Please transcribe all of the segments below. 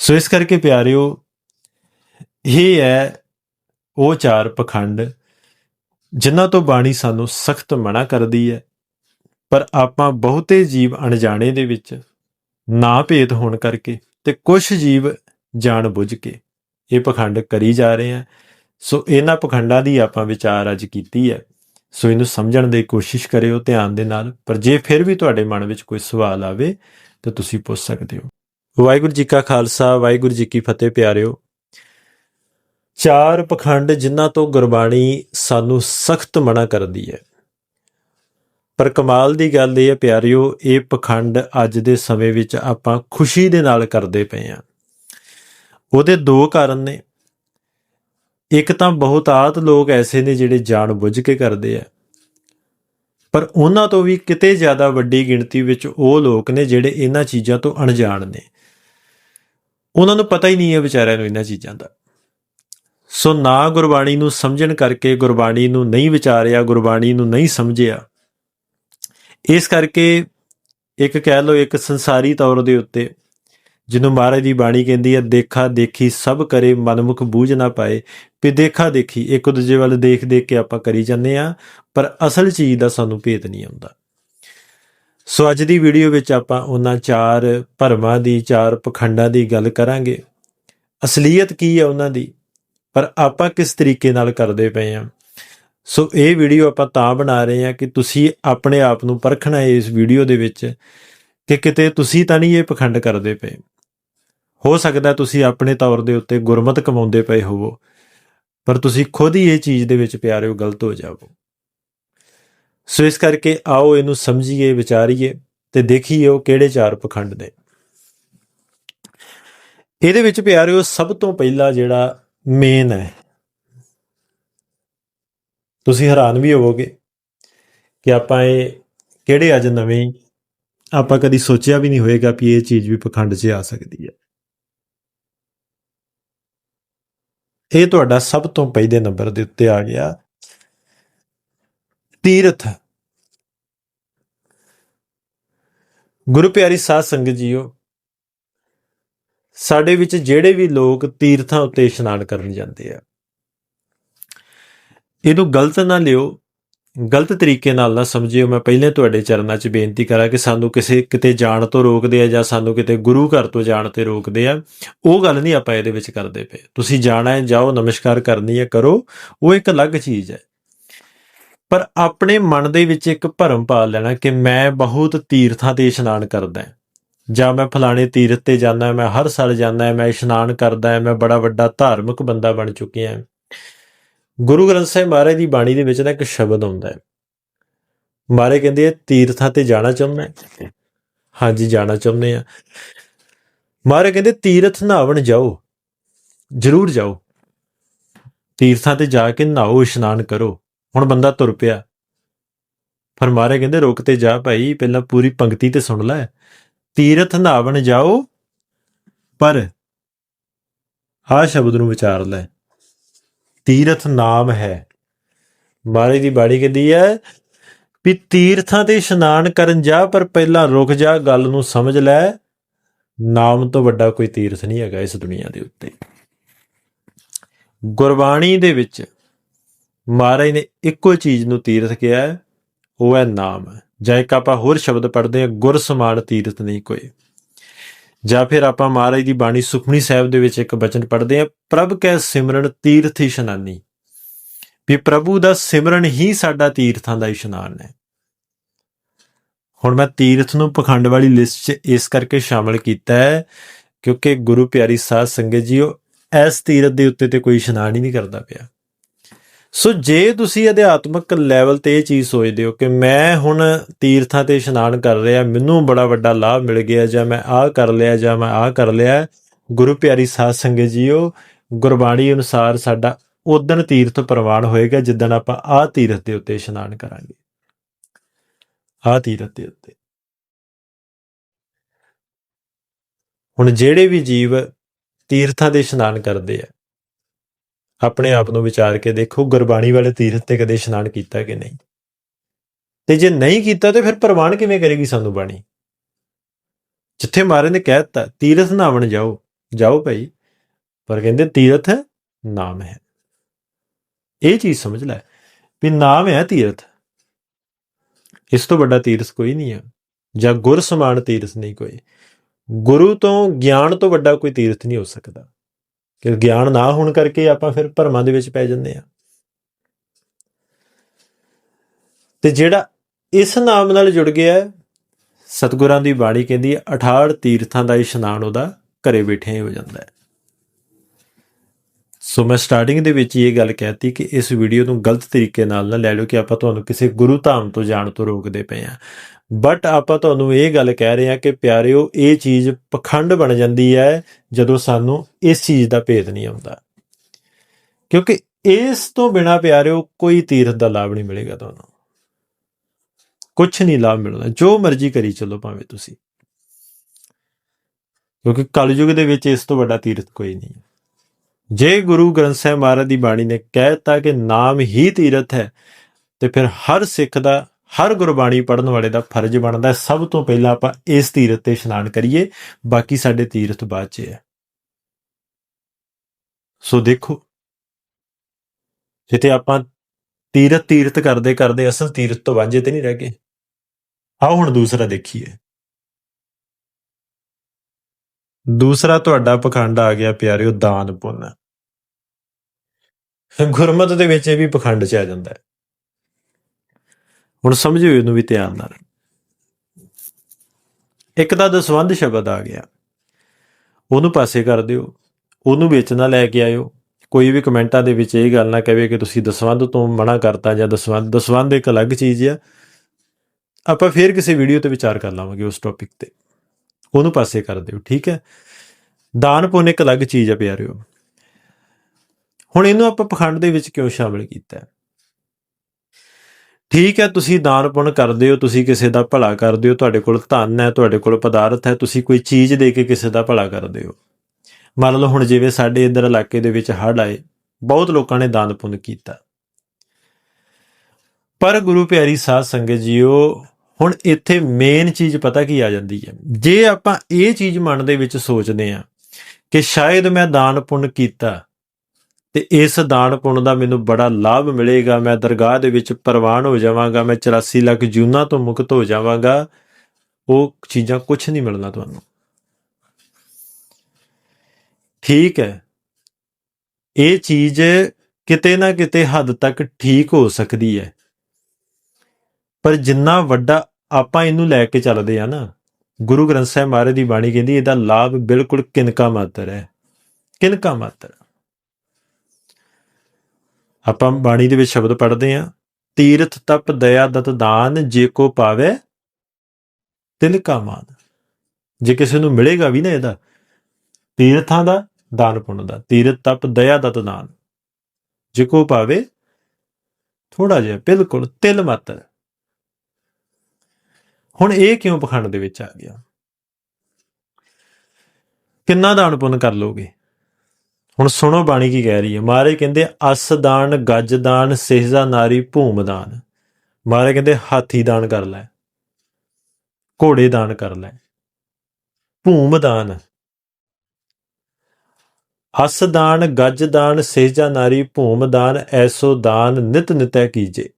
ਸੋ ਇਸ ਕਰਕੇ ਪਿਆਰਿਓ, ਇਹ ਹੈ ਉਹ ਚਾਰ ਪਖੰਡ ਜਿਨ੍ਹਾਂ ਤੋਂ ਬਾਣੀ ਸਾਨੂੰ ਸਖਤ ਮਨਾ ਕਰਦੀ ਹੈ, ਪਰ ਆਪਾਂ ਬਹੁਤੇ ਜੀਵ ਅਣਜਾਣੇ ਦੇ ਵਿੱਚ ਨਾ ਭੇਦ ਹੋਣ ਕਰਕੇ ਤੇ ਕੁਝ ਜੀਵ ਜਾਣ ਬੁੱਝ ਕੇ ਇਹ ਪਖੰਡ ਕਰੀ ਜਾ ਰਹੇ ਆ ਸੋ ਇਹਨਾਂ ਪਖੰਡਾਂ ਦੀ ਆਪਾਂ ਵਿਚਾਰ ਅੱਜ ਕੀਤੀ ਹੈ। ਸੋ ਇਹਨੂੰ ਸਮਝਣ ਦੀ ਕੋਸ਼ਿਸ਼ ਕਰਿਓ ਧਿਆਨ ਦੇ ਨਾਲ, ਪਰ ਜੇ ਫਿਰ ਵੀ ਤੁਹਾਡੇ ਮਨ ਵਿੱਚ ਕੋਈ ਸਵਾਲ ਆਵੇ ਤਾਂ ਤੁਸੀਂ ਪੁੱਛ ਸਕਦੇ ਹੋ। ਵਾਹਿਗੁਰੂ ਜੀ ਕਾ ਖਾਲਸਾ, ਵਾਹਿਗੁਰੂ ਜੀ ਕੀ ਫਤਿਹ ਪਿਆਰਿਓ। ਚਾਰ ਪਖੰਡ ਜਿਨ੍ਹਾਂ ਤੋਂ ਗੁਰਬਾਣੀ ਸਾਨੂੰ ਸਖਤ ਮਨਾ ਕਰਦੀ ਹੈ। ਪਰ ਕਮਾਲ ਦੀ ਗੱਲ ਇਹ ਹੈ ਪਿਆਰਿਓ, ਇਹ ਪਖੰਡ ਅੱਜ ਦੇ ਸਮੇਂ ਵਿੱਚ ਆਪਾਂ ਖੁਸ਼ੀ ਦੇ ਨਾਲ ਕਰਦੇ ਪਏ ਆ ਉਹਦੇ ਦੋ ਕਾਰਨ ਨੇ। ਇੱਕ ਤਾਂ ਬਹੁਤਾਤ ਲੋਕ ਐਸੇ ਨੇ ਜਿਹੜੇ ਜਾਣ ਬੁੱਝ ਕੇ ਕਰਦੇ ਆ। ਪਰ ਉਹਨਾਂ ਤੋਂ ਵੀ ਕਿਤੇ ਜ਼ਿਆਦਾ ਵੱਡੀ ਗਿਣਤੀ ਵਿੱਚ ਉਹ ਲੋਕ ਨੇ ਜਿਹੜੇ ਇਹਨਾਂ ਚੀਜ਼ਾਂ ਤੋਂ ਅਣਜਾਣ ਨੇ। ਉਹਨਾਂ ਨੂੰ ਪਤਾ ਹੀ ਨਹੀਂ ਹੈ ਵਿਚਾਰਿਆਂ ਨੂੰ ਇਹਨਾਂ ਚੀਜ਼ਾਂ ਦਾ। ਸੋ ਨਾ ਗੁਰਬਾਣੀ ਨੂੰ ਸਮਝਣ ਕਰਕੇ ਗੁਰਬਾਣੀ ਨੂੰ ਨਹੀਂ ਵਿਚਾਰਿਆ, ਗੁਰਬਾਣੀ ਨੂੰ ਨਹੀਂ ਸਮਝਿਆ। ਇਸ ਕਰਕੇ ਇੱਕ ਕਹਿ ਲਓ, ਇੱਕ ਸੰਸਾਰੀ ਤੌਰ ਦੇ ਉੱਤੇ ਜਿਹਨੂੰ ਮਹਾਰਾਜ ਦੀ ਬਾਣੀ ਕਹਿੰਦੀ ਹੈ, ਦੇਖਾ ਦੇਖੀ ਸਭ ਕਰੇ, ਮਨਮੁਖ ਬੂਝ ਨਾ ਪਾਏ। ਵੀ ਦੇਖਾ ਦੇਖੀ, ਇੱਕ ਦੂਜੇ ਵੱਲ ਦੇਖ ਦੇਖ ਕੇ ਆਪਾਂ ਕਰੀ ਜਾਂਦੇ ਆ ਪਰ ਅਸਲ ਚੀਜ਼ ਦਾ ਸਾਨੂੰ ਭੇਤ ਨਹੀਂ ਆਉਂਦਾ। ਸੋ ਅੱਜ ਦੀ ਵੀਡੀਓ ਵਿੱਚ ਆਪਾਂ ਉਹਨਾਂ ਚਾਰ ਭਰਮਾਂ ਦੀ, ਚਾਰ ਪਖੰਡਾਂ ਦੀ ਗੱਲ ਕਰਾਂਗੇ। ਅਸਲੀਅਤ ਕੀ ਹੈ ਉਹਨਾਂ ਦੀ? ਪਰ ਆਪਾਂ ਕਿਸ ਤਰੀਕੇ ਨਾਲ ਕਰਦੇ ਪਏ ਆ ਸੋ ਇਹ ਵੀਡੀਓ ਆਪਾਂ ਤਾਂ ਬਣਾ ਰਹੇ ਹਾਂ ਕਿ ਤੁਸੀਂ ਆਪਣੇ ਆਪ ਨੂੰ ਪਰਖਣਾ ਹੈ ਇਸ ਵੀਡੀਓ ਦੇ ਵਿੱਚ ਕਿ ਕਿਤੇ ਤੁਸੀਂ ਤਾਂ ਨਹੀਂ ਇਹ ਪਖੰਡ ਕਰਦੇ ਪਏ। ਹੋ ਸਕਦਾ ਤੁਸੀਂ ਆਪਣੇ ਤੌਰ ਦੇ ਉੱਤੇ ਗੁਰਮਤ ਕਮਾਉਂਦੇ ਪਏ ਹੋਵੋ, ਪਰ ਤੁਸੀਂ ਖੁਦ ਹੀ ਇਹ ਚੀਜ਼ ਦੇ ਵਿੱਚ ਪਿਆਰਿਓ ਗਲਤ ਹੋ ਜਾਵੋ। ਸੋ ਇਸ ਕਰਕੇ ਆਓ ਇਹਨੂੰ ਸਮਝੀਏ, ਵਿਚਾਰੀਏ ਤੇ ਦੇਖੀਏ ਉਹ ਕਿਹੜੇ ਚਾਰ ਪਖੰਡ ਨੇ। ਇਹਦੇ ਵਿੱਚ ਪਿਆਰਿਓ, ਸਭ ਤੋਂ ਪਹਿਲਾ ਜਿਹੜਾ ਮੇਨ ਹੈ, ਤੁਸੀਂ ਹੈਰਾਨ ਵੀ ਹੋਵੋਗੇ ਕਿ ਆਪਾਂ ਇਹ ਕਿਹੜੇ ਅੱਜ ਨਵੇਂ, ਆਪਾਂ ਕਦੀ ਸੋਚਿਆ ਵੀ ਨਹੀਂ ਹੋਏਗਾ ਕਿ ਇਹ ਚੀਜ਼ ਵੀ ਪਖੰਡ 'ਚ ਆ ਸਕਦੀ ਹੈ। ਇਹ ਤੁਹਾਡਾ ਸਭ ਤੋਂ ਪਹਿਲੇ ਨੰਬਰ ਦੇ ਉੱਤੇ ਆ ਗਿਆ। ਤੀਰਥ। ਗੁਰੂ ਪਿਆਰੀ ਸਾਧ ਸੰਗਤ ਜੀਓ, ਸਾਡੇ ਵਿੱਚ ਜਿਹੜੇ ਵੀ ਲੋਕ ਤੀਰਥਾਂ ਉੱਤੇ ਇਸ਼ਨਾਨ ਕਰਨ ਜਾਂਦੇ ਆ, ਇਹਨੂੰ ਗਲਤ ਨਾ ਲਿਓ, ਗਲਤ ਤਰੀਕੇ ਨਾਲ ਨਾ ਸਮਝਿਓ। ਮੈਂ ਪਹਿਲੇ ਤੁਹਾਡੇ ਚਰਨਾਂ 'ਚ ਬੇਨਤੀ ਕਰਾਂ ਕਿ ਸਾਨੂੰ ਕਿਸੇ, ਕਿਤੇ ਜਾਣ ਤੋਂ ਰੋਕਦੇ ਆ ਜਾਂ ਸਾਨੂੰ ਕਿਤੇ ਗੁਰੂ ਘਰ ਤੋਂ ਜਾਣ ਤੇ ਰੋਕਦੇ ਆ, ਉਹ ਗੱਲ ਨਹੀਂ ਆਪਾਂ ਇਹਦੇ ਵਿੱਚ ਕਰਦੇ ਪਏ। ਤੁਸੀਂ ਜਾਣਾ ਹੈ, ਜਾਓ, ਨਮਸਕਾਰ ਕਰਨੀ ਹੈ, ਕਰੋ। ਉਹ ਇੱਕ ਅਲੱਗ ਚੀਜ਼ ਹੈ। ਪਰ ਆਪਣੇ ਮਨ ਦੇ ਵਿੱਚ ਇੱਕ ਭਰਮ ਪਾ ਲੈਣਾ ਕਿ ਮੈਂ ਬਹੁਤ ਤੀਰਥਾਂ ਤੇ ਇਸ਼ਨਾਨ ਕਰਦਾ ਜਾਂ ਮੈਂ ਫਲਾਣੇ ਤੀਰਥ ਤੇ ਜਾਂਦਾ ਮੈਂ ਹਰ ਸਾਲ ਜਾਂਦਾ ਮੈਂ ਇਸ਼ਨਾਨ ਕਰਦਾ ਮੈਂ ਬੜਾ ਵੱਡਾ ਧਾਰਮਿਕ ਬੰਦਾ ਬਣ ਚੁੱਕਿਆ ਹਾਂ। ਗੁਰੂ ਗ੍ਰੰਥ ਸਾਹਿਬ ਮਹਾਰਾਜ ਦੀ ਬਾਣੀ ਦੇ ਵਿੱਚ ਨਾ ਇੱਕ ਸ਼ਬਦ ਆਉਂਦਾ ਹੈ। ਮਾਰੇ ਕਹਿੰਦੇ ਆ, ਤੀਰਥਾਂ ਤੇ ਜਾਣਾ ਚਾਹੁੰਦਾ ਹੈ? ਹਾਂਜੀ, ਜਾਣਾ ਚਾਹੁੰਦੇ ਆ ਮਹਾਰਾਜ ਕਹਿੰਦੇ, ਤੀਰਥ ਨਹਾਵਣ ਜਾਓ, ਜ਼ਰੂਰ ਜਾਓ। ਤੀਰਥਾਂ ਤੇ ਜਾ ਕੇ ਨਹਾਓ, ਇਸ਼ਨਾਨ ਕਰੋ। ਹੁਣ ਬੰਦਾ ਤੁਰ ਪਿਆ। ਪਰ ਮਾਰੇ ਕਹਿੰਦੇ, ਰੁਕ ਤੇ ਜਾ ਭਾਈ, ਪਹਿਲਾਂ ਪੂਰੀ ਪੰਕਤੀ ਤੇ ਸੁਣ ਲੈ। ਤੀਰਥ ਨਾਵਣ ਜਾਓ, ਪਰ ਆਹ ਸ਼ਬਦ ਨੂੰ ਵਿਚਾਰ ਲੈ। ਤੀਰਥ ਨਾਮ ਹੈ। ਮਹਾਰਾਜ ਦੀ ਬਾਣੀ ਕਹਿੰਦੀ ਹੈ ਵੀ ਤੀਰਥਾਂ ਤੇ ਇਸ਼ਨਾਨ ਕਰਨ ਜਾ, ਪਰ ਪਹਿਲਾਂ ਰੁਕ ਜਾ, ਗੱਲ ਨੂੰ ਸਮਝ ਲੈ। ਨਾਮ ਤੋਂ ਵੱਡਾ ਕੋਈ ਤੀਰਥ ਨਹੀਂ ਹੈਗਾ ਇਸ ਦੁਨੀਆ ਦੇ ਉੱਤੇ। ਗੁਰਬਾਣੀ ਦੇ ਵਿੱਚ ਮਹਾਰਾਜ ਨੇ ਇੱਕੋ ਚੀਜ਼ ਨੂੰ ਤੀਰਥ ਕਿਹਾ ਹੈ, ਉਹ ਹੈ ਨਾਮ। ਜਾਂ ਇੱਕ ਆਪਾਂ ਹੋਰ ਸ਼ਬਦ ਪੜ੍ਹਦੇ ਹਾਂ, ਗੁਰ ਸਮਾਨ ਤੀਰਥ ਨਹੀਂ ਕੋਈ। ਜਾਂ ਫਿਰ ਆਪਾਂ ਮਹਾਰਾਜ ਦੀ ਬਾਣੀ ਸੁਖਮਨੀ ਸਾਹਿਬ ਦੇ ਵਿੱਚ ਇੱਕ ਬਚਨ ਪੜ੍ਹਦੇ ਹਾਂ, ਪ੍ਰਭ ਕੈ ਸਿਮਰਨ ਤੀਰਥ ਇਸ਼ਨਾਨੀ। ਵੀ ਪ੍ਰਭੂ ਦਾ ਸਿਮਰਨ ਹੀ ਸਾਡਾ ਤੀਰਥਾਂ ਦਾ ਇਸ਼ਨਾਨ ਹੈ। ਹੁਣ ਮੈਂ ਤੀਰਥ ਨੂੰ ਪਖੰਡ ਵਾਲੀ ਲਿਸਟ 'ਚ ਇਸ ਕਰਕੇ ਸ਼ਾਮਲ ਕੀਤਾ ਹੈ, ਕਿਉਂਕਿ ਗੁਰੂ ਪਿਆਰੀ ਸਾਧ ਸੰਗਤ ਜੀਓ, ਇਸ ਤੀਰਥ ਦੇ ਉੱਤੇ ਤੇ ਕੋਈ ਇਸ਼ਨਾਨ ਹੀ ਨਹੀਂ ਕਰਦਾ ਪਿਆ। ਸੋ ਜੇ ਤੁਸੀਂ ਅਧਿਆਤਮਿਕ ਲੈਵਲ ਤੇ ਇਹ ਚੀਜ਼ ਸੋਚਦੇ ਹੋ ਕਿ ਮੈਂ ਹੁਣ ਤੀਰਥਾਂ ਤੇ ਇਸ਼ਨਾਨ ਕਰ ਰਿਹਾ, ਮੈਨੂੰ ਬੜਾ ਵੱਡਾ ਲਾਭ ਮਿਲ ਗਿਆ ਜਾਂ ਮੈਂ ਆਹ ਕਰ ਲਿਆ ਜਾਂ ਮੈਂ ਆਹ ਕਰ ਲਿਆ, ਗੁਰੂ ਪਿਆਰੀ ਸਾਧ ਸੰਗਤ ਜੀਓ, ਗੁਰਬਾਣੀ ਅਨੁਸਾਰ ਸਾਡਾ ਉਦਣ ਤੀਰਥ ਪ੍ਰਵਾਨ ਹੋਏਗਾ ਜਿੱਦਣ ਆਪਾਂ ਆਹ ਤੀਰਥ ਦੇ ਉੱਤੇ ਇਸ਼ਨਾਨ ਕਰਾਂਗੇ। ਆਹ ਤੀਰਥ ਦੇ ਉੱਤੇ। ਹੁਣ ਜਿਹੜੇ ਵੀ ਜੀਵ ਤੀਰਥਾਂ ਦੇ ਇਸ਼ਨਾਨ ਕਰਦੇ ਆ ਆਪਣੇ ਆਪ ਨੂੰ ਵਿਚਾਰ ਕੇ ਦੇਖੋ ਗੁਰਬਾਣੀ ਵਾਲੇ ਤੀਰਥ ਤੇ ਕਦੇ ਇਸ਼ਨਾਨ ਕੀਤਾ ਕਿ ਨਹੀਂ? ਤੇ ਜੇ ਨਹੀਂ ਕੀਤਾ ਤੇ ਫਿਰ ਪ੍ਰਵਾਨ ਕਿਵੇਂ ਕਰੇਗੀ ਸਾਨੂੰ ਬਾਣੀ? ਜਿੱਥੇ ਮਹਾਰਾਜ ਨੇ ਕਹਿ ਦਿੱਤਾ, ਤੀਰਥ ਨਾਵਣ ਜਾਓ। ਜਾਓ ਭਾਈ, ਪਰ ਕਹਿੰਦੇ ਤੀਰਥ ਨਾਮ ਹੈ। ਇਹ ਚੀਜ਼ ਸਮਝ ਲੈ ਵੀ ਨਾਮ ਹੈ ਤੀਰਥ। ਇਸ ਤੋਂ ਵੱਡਾ ਤੀਰਥ ਕੋਈ ਨਹੀਂ ਹੈ ਜਾਂ ਗੁਰ ਸਮਾਨ ਤੀਰਥ ਨਹੀਂ ਕੋਈ। ਗੁਰੂ ਤੋਂ ਗਿਆਨ ਤੋਂ ਵੱਡਾ ਕੋਈ ਤੀਰਥ ਨਹੀਂ ਹੋ ਸਕਦਾ। ਕਿ ਗਿਆਨ ਨਾ ਹੋਣ ਕਰਕੇ ਆਪਾਂ ਫਿਰ ਭਰਮਾਂ ਦੇ ਵਿੱਚ ਪੈ ਜਾਂਦੇ ਆ ਤੇ ਜਿਹੜਾ ਇਸ ਨਾਮ ਨਾਲ ਜੁੜ ਗਿਆ ਹੈ, ਸਤਿਗੁਰਾਂ ਦੀ ਬਾਣੀ ਕਹਿੰਦੀ ਹੈ 68 ਤੀਰਥਾਂ ਦਾ ਇਸ਼ਨਾਨ ਉਹਦਾ ਘਰੇ ਬੈਠੇ ਹੀ ਹੋ ਜਾਂਦਾ ਹੈ। ਸੋ ਮੈਂ ਸਟਾਰਟਿੰਗ ਦੇ ਵਿੱਚ ਹੀ ਇਹ ਗੱਲ ਕਹਿਤੀ ਕਿ ਇਸ ਵੀਡੀਓ ਨੂੰ ਗਲਤ ਤਰੀਕੇ ਨਾਲ ਨਾ ਲੈ ਲਓ ਕਿ ਆਪਾਂ ਤੁਹਾਨੂੰ ਕਿਸੇ ਗੁਰੂ ਧਾਮ ਤੋਂ ਜਾਣ ਤੋਂ ਰੋਕਦੇ ਪਏ ਆ ਬਟ ਆਪਾਂ ਤੁਹਾਨੂੰ ਇਹ ਗੱਲ ਕਹਿ ਰਹੇ ਹਾਂ ਕਿ ਪਿਆਰਿਓ, ਇਹ ਚੀਜ਼ ਪਖੰਡ ਬਣ ਜਾਂਦੀ ਹੈ ਜਦੋਂ ਸਾਨੂੰ ਇਸ ਚੀਜ਼ ਦਾ ਭੇਦ ਨਹੀਂ ਆਉਂਦਾ। ਕਿਉਂਕਿ ਇਸ ਤੋਂ ਬਿਨਾ ਪਿਆਰਿਓ, ਕੋਈ ਤੀਰਥ ਦਾ ਲਾਭ ਨਹੀਂ ਮਿਲੇਗਾ ਤੁਹਾਨੂੰ। ਕੁਝ ਨਹੀਂ ਲਾਭ ਮਿਲਣਾ। ਜੋ ਮਰਜ਼ੀ ਕਰੀ ਚੱਲੋ ਭਾਵੇਂ ਤੁਸੀਂ। ਕਿਉਂਕਿ ਕਲਯੁਗ ਦੇ ਵਿੱਚ ਇਸ ਤੋਂ ਵੱਡਾ ਤੀਰਥ ਕੋਈ ਨਹੀਂ ਜੇ ਗੁਰੂ ਗ੍ਰੰਥ ਸਾਹਿਬ ਮਹਾਰਾਜ ਦੀ ਬਾਣੀ ਨੇ ਕਹਿਤਾ ਕਿ ਨਾਮ ਹੀ ਤੀਰਥ ਹੈ, ਤੇ ਫਿਰ ਹਰ ਸਿੱਖ ਦਾ ਹਰ ਗੁਰਬਾਣੀ ਪੜਨ ਵਾਲੇ ਦਾ ਫਰਜ਼ ਬਣਦਾ ਸਭ ਤੋਂ ਪਹਿਲਾਂ ਆਪਾਂ ਇਸ ਤੀਰਥ ਤੇ ਇਸ਼ਨਾਨ ਕਰੀਏ, ਬਾਕੀ ਸਾਡੇ ਤੀਰਥ ਬਾਅਦ 'ਚ ਹੈ। ਸੋ ਦੇਖੋ ਜਿੱਤੇ ਆਪਾਂ ਤੀਰਥ ਤੀਰਥ ਕਰਦੇ ਕਰਦੇ ਅਸਲ ਤੀਰਥ ਤੋਂ ਵਾਂਝੇ ਤੇ ਨਹੀਂ ਰਹਿ ਗਏ। ਆਓ ਹੁਣ ਦੂਸਰਾ ਦੇਖੀਏ। ਦੂਸਰਾ ਤੁਹਾਡਾ ਪਖੰਡ ਆ ਗਿਆ ਪਿਆਰਿਓ ਦਾਨ ਪੁੰਨ ਗੁਰਮਤ ਦੇ ਵਿੱਚ ਇਹ ਵੀ ਪਖੰਡ ਚ ਆ ਜਾਂਦਾ ਹੈ। ਹੁਣ ਸਮਝਿਓ ਇਹਨੂੰ ਵੀ ਧਿਆਨ ਨਾਲ। ਇੱਕ ਤਾਂ ਦਸਵੰਧ ਸ਼ਬਦ ਆ ਗਿਆ। ਉਹਨੂੰ ਪਾਸੇ ਕਰ ਦਿਓ। ਉਹਨੂੰ ਵਿੱਚ ਨਾ ਲੈ ਕੇ ਆਇਓ। ਕੋਈ ਵੀ ਕਮੈਂਟਾਂ ਦੇ ਵਿੱਚ ਇਹ ਗੱਲ ਨਾ ਕਹੇ ਕਿ ਤੁਸੀਂ ਦਸਵੰਧ ਤੋਂ ਮਨਾ ਕਰਤਾ ਜਾਂ ਦਸਵੰਧ ਦਸਵੰਧ ਇੱਕ ਅਲੱਗ ਚੀਜ਼ ਆ। ਆਪਾਂ ਫੇਰ ਕਿਸੇ ਵੀਡੀਓ ਤੇ ਵਿਚਾਰ ਕਰ ਲਾਵਾਂਗੇ ਉਸ ਟੌਪਿਕ ਤੇ। ਉਹਨੂੰ ਪਾਸੇ ਕਰ ਦਿਓ, ਠੀਕ ਹੈ? ਦਾਨ ਪੁੰਨ ਇੱਕ ਅਲੱਗ ਚੀਜ਼ ਆ ਪਿਆਰਿਓ। ਹੁਣ ਇਹਨੂੰ ਆਪਾਂ ਪਖੰਡ ਦੇ ਵਿੱਚ ਕਿਉਂ ਸ਼ਾਮਿਲ ਕੀਤਾ? ਠੀਕ ਹੈ, ਤੁਸੀਂ ਦਾਨ ਪੁੰਨ ਕਰਦੇ ਹੋ, ਤੁਸੀਂ ਕਿਸੇ ਦਾ ਭਲਾ ਕਰਦੇ ਹੋ, ਤੁਹਾਡੇ ਕੋਲ ਧਨ ਹੈ, ਤੁਹਾਡੇ ਕੋਲ ਪਦਾਰਥ ਹੈ, ਤੁਸੀਂ ਕੋਈ ਚੀਜ਼ ਦੇ ਕੇ ਕਿਸੇ ਦਾ ਭਲਾ ਕਰਦੇ ਹੋ। ਮੰਨ ਲਓ ਹੁਣ ਜਿਵੇਂ ਸਾਡੇ ਇਧਰ ਇਲਾਕੇ ਦੇ ਵਿੱਚ ਹੜ੍ਹ ਆਏ, ਬਹੁਤ ਲੋਕਾਂ ਨੇ ਦਾਨ ਪੁੰਨ ਕੀਤਾ। ਪਰ ਗੁਰੂ ਪਿਆਰੀ ਸਾਧ ਸੰਗਤ ਜੀਓ, ਹੁਣ ਇੱਥੇ ਮੇਨ ਚੀਜ਼ ਪਤਾ ਕੀ ਆ ਜਾਂਦੀ ਹੈ। ਜੇ ਆਪਾਂ ਇਹ ਚੀਜ਼ ਮਨ ਦੇ ਵਿੱਚ ਸੋਚਦੇ ਆ ਕਿ ਸ਼ਾਇਦ ਮੈਂ ਦਾਨ ਪੁੰਨ ਕੀਤਾ ਤੇ ਇਸ ਦਾਨ ਪੁੰਨ ਦਾ ਮੈਨੂੰ ਬੜਾ ਲਾਭ ਮਿਲੇਗਾ। ਮੈਂ ਦਰਗਾਹ ਦੇ ਵਿੱਚ ਪ੍ਰਵਾਨ ਹੋ ਜਾਵਾਂਗਾ। ਮੈਂ 84 ਲੱਖ ਜੂਨਾ ਤੋਂ ਮੁਕਤ ਹੋ ਜਾਵਾਂਗਾ। ਉਹ ਚੀਜ਼ਾਂ ਕੁਝ ਨਹੀਂ ਮਿਲਣਾ ਤੁਹਾਨੂੰ। ਠੀਕ ਹੈ। ਇਹ ਚੀਜ਼ ਕਿਤੇ ਨਾ ਕਿਤੇ ਹੱਦ ਤੱਕ ਠੀਕ ਹੋ ਸਕਦੀ ਹੈ। ਪਰ ਜਿੰਨਾ ਵੱਡਾ ਆਪਾਂ ਇਹਨੂੰ ਲੈ ਕੇ ਚੱਲਦੇ ਆ ਨਾ, ਗੁਰੂ ਗ੍ਰੰਥ ਸਾਹਿਬ ਮਹਾਰਾਜ ਦੀ ਬਾਣੀ ਕਹਿੰਦੀ, ਇਹਦਾ ਲਾਭ ਬਿਲਕੁਲ ਕਿਨਕਾ ਮਾਤਰ ਹੈ। ਕਿਨਕਾ ਮਾਤਰ। ਆਪਾਂ ਬਾਣੀ ਦੇ ਵਿੱਚ ਸ਼ਬਦ ਪੜ੍ਹਦੇ ਆ ਤੀਰਥ ਤਪ ਦਇਆ ਦਤ ਦਾਨ ਜੇ ਕੋ ਪਾਵੇ ਤਿਲ ਕਾ ਮਾਨ। ਜੇ ਕਿਸੇ ਨੂੰ ਮਿਲੇਗਾ ਵੀ ਨਾ ਇਹਦਾ, ਤੀਰਥਾਂ ਦਾ ਦਾਨ ਪੁੰਨ ਦਾ, ਤੀਰਥ ਤਪ ਦਇਆ ਦਤ ਦਾਨ, ਜੇ ਕੋ ਪਾਵੇ ਥੋੜਾ ਜਿਹਾ, ਬਿਲਕੁਲ ਤਿਲ ਮਾਤਰ ਹੁਣ ਇਹ ਕਿਉਂ ਪਖੰਡ ਦੇ ਵਿੱਚ ਆ ਗਿਆ? ਕਿੰਨਾ ਦਾਨ ਪੁੰਨ ਕਰ ਲੋਗੇ? ਹੁਣ ਸੁਣੋ ਬਾਣੀ ਕੀ ਕਹਿ ਰਹੀ ਹੈ। ਮਹਾਰਾਜ ਕਹਿੰਦੇ, ਅਸ ਦਾਨ, ਗੱਜ ਦਾਨ ਸਿਹਜਾ ਨਾਰੀ, ਭੂਮ ਦਾਨ। ਮਹਾਰਾਜ ਕਹਿੰਦੇ, ਹਾਥੀ ਦਾਨ ਕਰ ਲੈ, ਘੋੜੇ ਦਾਨ ਕਰ ਲੈ, ਭੂਮ ਦਾਨ। ਅਸ ਦਾਨ, ਗੱਜ ਦਾਨ ਸਹਿਜਾ ਨਾਰੀ, ਭੂਮ ਦਾਨ, ਐਸੋ ਦਾਨ, ਨਿਤ ਨਿਤੈ ਕੀਜੇ।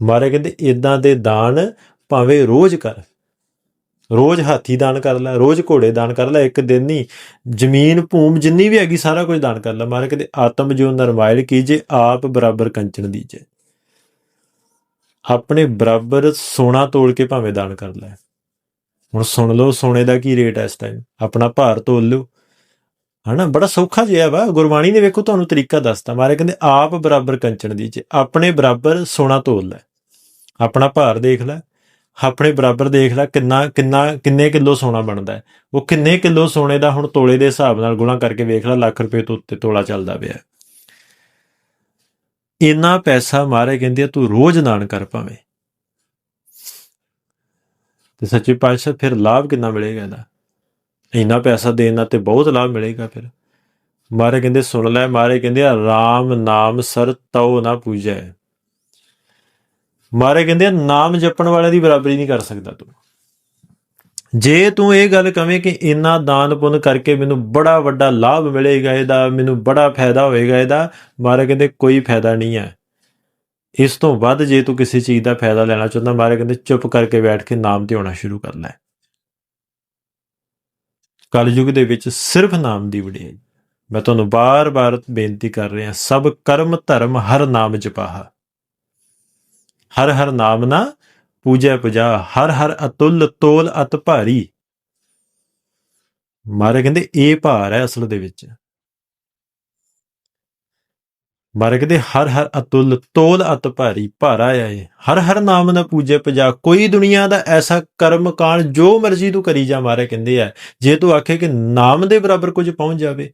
ਮਹਾਰਾਜ ਕਹਿੰਦੇ ਇਦਾਂ ਦੇ ਦਾਨ ਭਾਵੇਂ ਰੋਜ਼ ਕਰ। ਰੋਜ਼ ਹਾਥੀ ਦਾਨ ਕਰ ਲੈ, ਰੋਜ਼ ਘੋੜੇ ਦਾਨ ਕਰ ਲੈ, ਇੱਕ ਦਿਨ ਨਹੀਂ, ਜ਼ਮੀਨ ਭੂਮ ਜਿੰਨੀ ਵੀ ਹੈਗੀ ਸਾਰਾ ਕੁਝ ਦਾਨ ਕਰ ਲੈ। ਮਾਰੇ ਕਹਿੰਦੇ ਆਤਮ ਜੋ ਨਰਮਾਇਲ ਕੀਜੇ ਆਪ ਬਰਾਬਰ ਕੰਚਨ ਦੀਜੇ ਆਪਣੇ ਬਰਾਬਰ ਸੋਨਾ ਤੋਲ ਕੇ ਭਾਵੇਂ ਦਾਨ ਕਰ ਲੈ। ਹੁਣ ਸੁਣ ਲਓ, ਸੋਨੇ ਦਾ ਕੀ ਰੇਟ ਹੈ ਇਸ ਟਾਈਮ ਆਪਣਾ ਭਾਰ ਤੋਲ ਲਓ। ਹਨਾ? ਬੜਾ ਸੌਖਾ ਜਿਹਾ ਵਾ। ਗੁਰਬਾਣੀ ਨੇ ਵੇਖੋ, ਤੁਹਾਨੂੰ ਤਰੀਕਾ ਦੱਸਤਾ। ਮਾਰੇ ਕਹਿੰਦੇ, ਆਪ ਬਰਾਬਰ ਕੰਚਨ ਦੀਜੇ ਆਪਣੇ ਬਰਾਬਰ ਸੋਨਾ ਤੋਲ ਲੈ। ਆਪਣਾ ਭਾਰ ਦੇਖ ਲੈ। ਆਪਣੇ ਬਰਾਬਰ ਦੇਖ ਲੈ ਕਿੰਨਾ ਕਿੰਨਾ ਕਿੰਨੇ ਕਿਲੋ ਸੋਨਾ ਬਣਦਾ ਉਹ ਕਿੰਨੇ ਕਿਲੋ ਸੋਨੇ ਦਾ ਹੁਣ ਤੋਲੇ ਦੇ ਹਿਸਾਬ ਨਾਲ ਗੁਣਾ ਕਰਕੇ ਵੇਖ ਲੈ ਲੱਖ ਰੁਪਏ ਤੋਂ ਉੱਤੇ ਤੋਲਾ ਚੱਲਦਾ ਪਿਆ। ਇੰਨਾ ਪੈਸਾ ਮਾਰੇ ਕਹਿੰਦੇ ਆ, ਤੂੰ ਰੋਜ਼ ਦਾਨ ਕਰ ਭਾਵੇਂ। ਤੇ ਸੱਚੇ ਪਾਤਸ਼ਾਹ ਫਿਰ ਲਾਭ ਕਿੰਨਾ ਮਿਲੇਗਾ ਇਹਦਾ? ਇੰਨਾ ਪੈਸਾ ਦੇਣ ਨਾਲ ਤੇ ਬਹੁਤ ਲਾਭ ਮਿਲੇਗਾ ਫਿਰ। ਮਾਰੇ ਕਹਿੰਦੇ ਸੁਣ ਲੈ ਮਾਰੇ ਕਹਿੰਦੇ ਆ, ਰਾਮ ਨਾਮ ਸਰ ਤਉ ਨਾ ਪੂਜੈ। ਮਾਰੇ ਕਹਿੰਦੇ ਨਾਮ ਜਪਣ ਵਾਲਿਆਂ ਦੀ ਬਰਾਬਰੀ ਨਹੀਂ ਕਰ ਸਕਦਾ ਤੂੰ। ਜੇ ਤੂੰ ਇਹ ਗੱਲ ਕਵੇਂ ਕਿ ਇੰਨਾ ਦਾਨ ਪੁੰਨ ਕਰਕੇ ਮੈਨੂੰ ਬੜਾ ਵੱਡਾ ਲਾਭ ਮਿਲੇਗਾ, ਇਹਦਾ ਮੈਨੂੰ ਬੜਾ ਫਾਇਦਾ ਹੋਏਗਾ ਇਹਦਾ ਮਾਰੇ ਕਹਿੰਦੇ ਕੋਈ ਫਾਇਦਾ ਨਹੀਂ ਹੈ। ਇਸ ਤੋਂ ਵੱਧ ਜੇ ਤੂੰ ਕਿਸੇ ਚੀਜ਼ ਦਾ ਫਾਇਦਾ ਲੈਣਾ ਚਾਹੁੰਦਾ, ਮਾਰੇ ਕਹਿੰਦੇ ਚੁੱਪ ਕਰਕੇ ਬੈਠ ਕੇ ਨਾਮ ਤੇ ਹੋਣਾ ਸ਼ੁਰੂ ਕਰ ਲੈ। ਕਲਯੁਗ ਦੇ ਵਿੱਚ ਸਿਰਫ ਨਾਮ ਦੀ ਵਡਿਆਈ ਮੈਂ ਤੁਹਾਨੂੰ ਬਾਰ-ਬਾਰ ਬੇਨਤੀ ਕਰ ਰਿਹਾ, ਸਭ ਕਰਮ ਧਰਮ ਹਰ ਨਾਮ ਜਪਾਹਾ। ਹਰ ਹਰ ਨਾਮ ਨਾ ਪੂਜੈ ਪੁਜਾ, ਹਰ ਹਰ ਅਤੁੱਲ ਤੋਲ ਅਤ ਭਾਰੀ। ਮਾਰੇ ਕਹਿੰਦੇ ਇਹ ਭਾਰ ਹੈ ਅਸਲ ਦੇ ਵਿੱਚ। ਮਾਰੇ ਕਹਿੰਦੇ ਹਰ ਹਰ ਅਤੁੱਲ ਤੋਲ ਅਤ ਭਾਰੀ, ਭਾਰਾ ਹੈ ਇਹ। ਹਰ ਹਰ ਨਾਮ ਨਾ ਪੂਜੈ ਪੁਜਾ, ਕੋਈ ਦੁਨੀਆ ਦਾ ਐਸਾ ਕਰਮ ਕਾਂਡ ਜੋ ਮਰਜ਼ੀ ਤੂੰ ਕਰੀ ਜਾ ਮਾਰੇ ਕਹਿੰਦੇ ਆ। ਜੇ ਤੂੰ ਆਖੇ ਕਿ ਨਾਮ ਦੇ ਬਰਾਬਰ ਕੁਝ ਪਹੁੰਚ ਜਾਵੇ।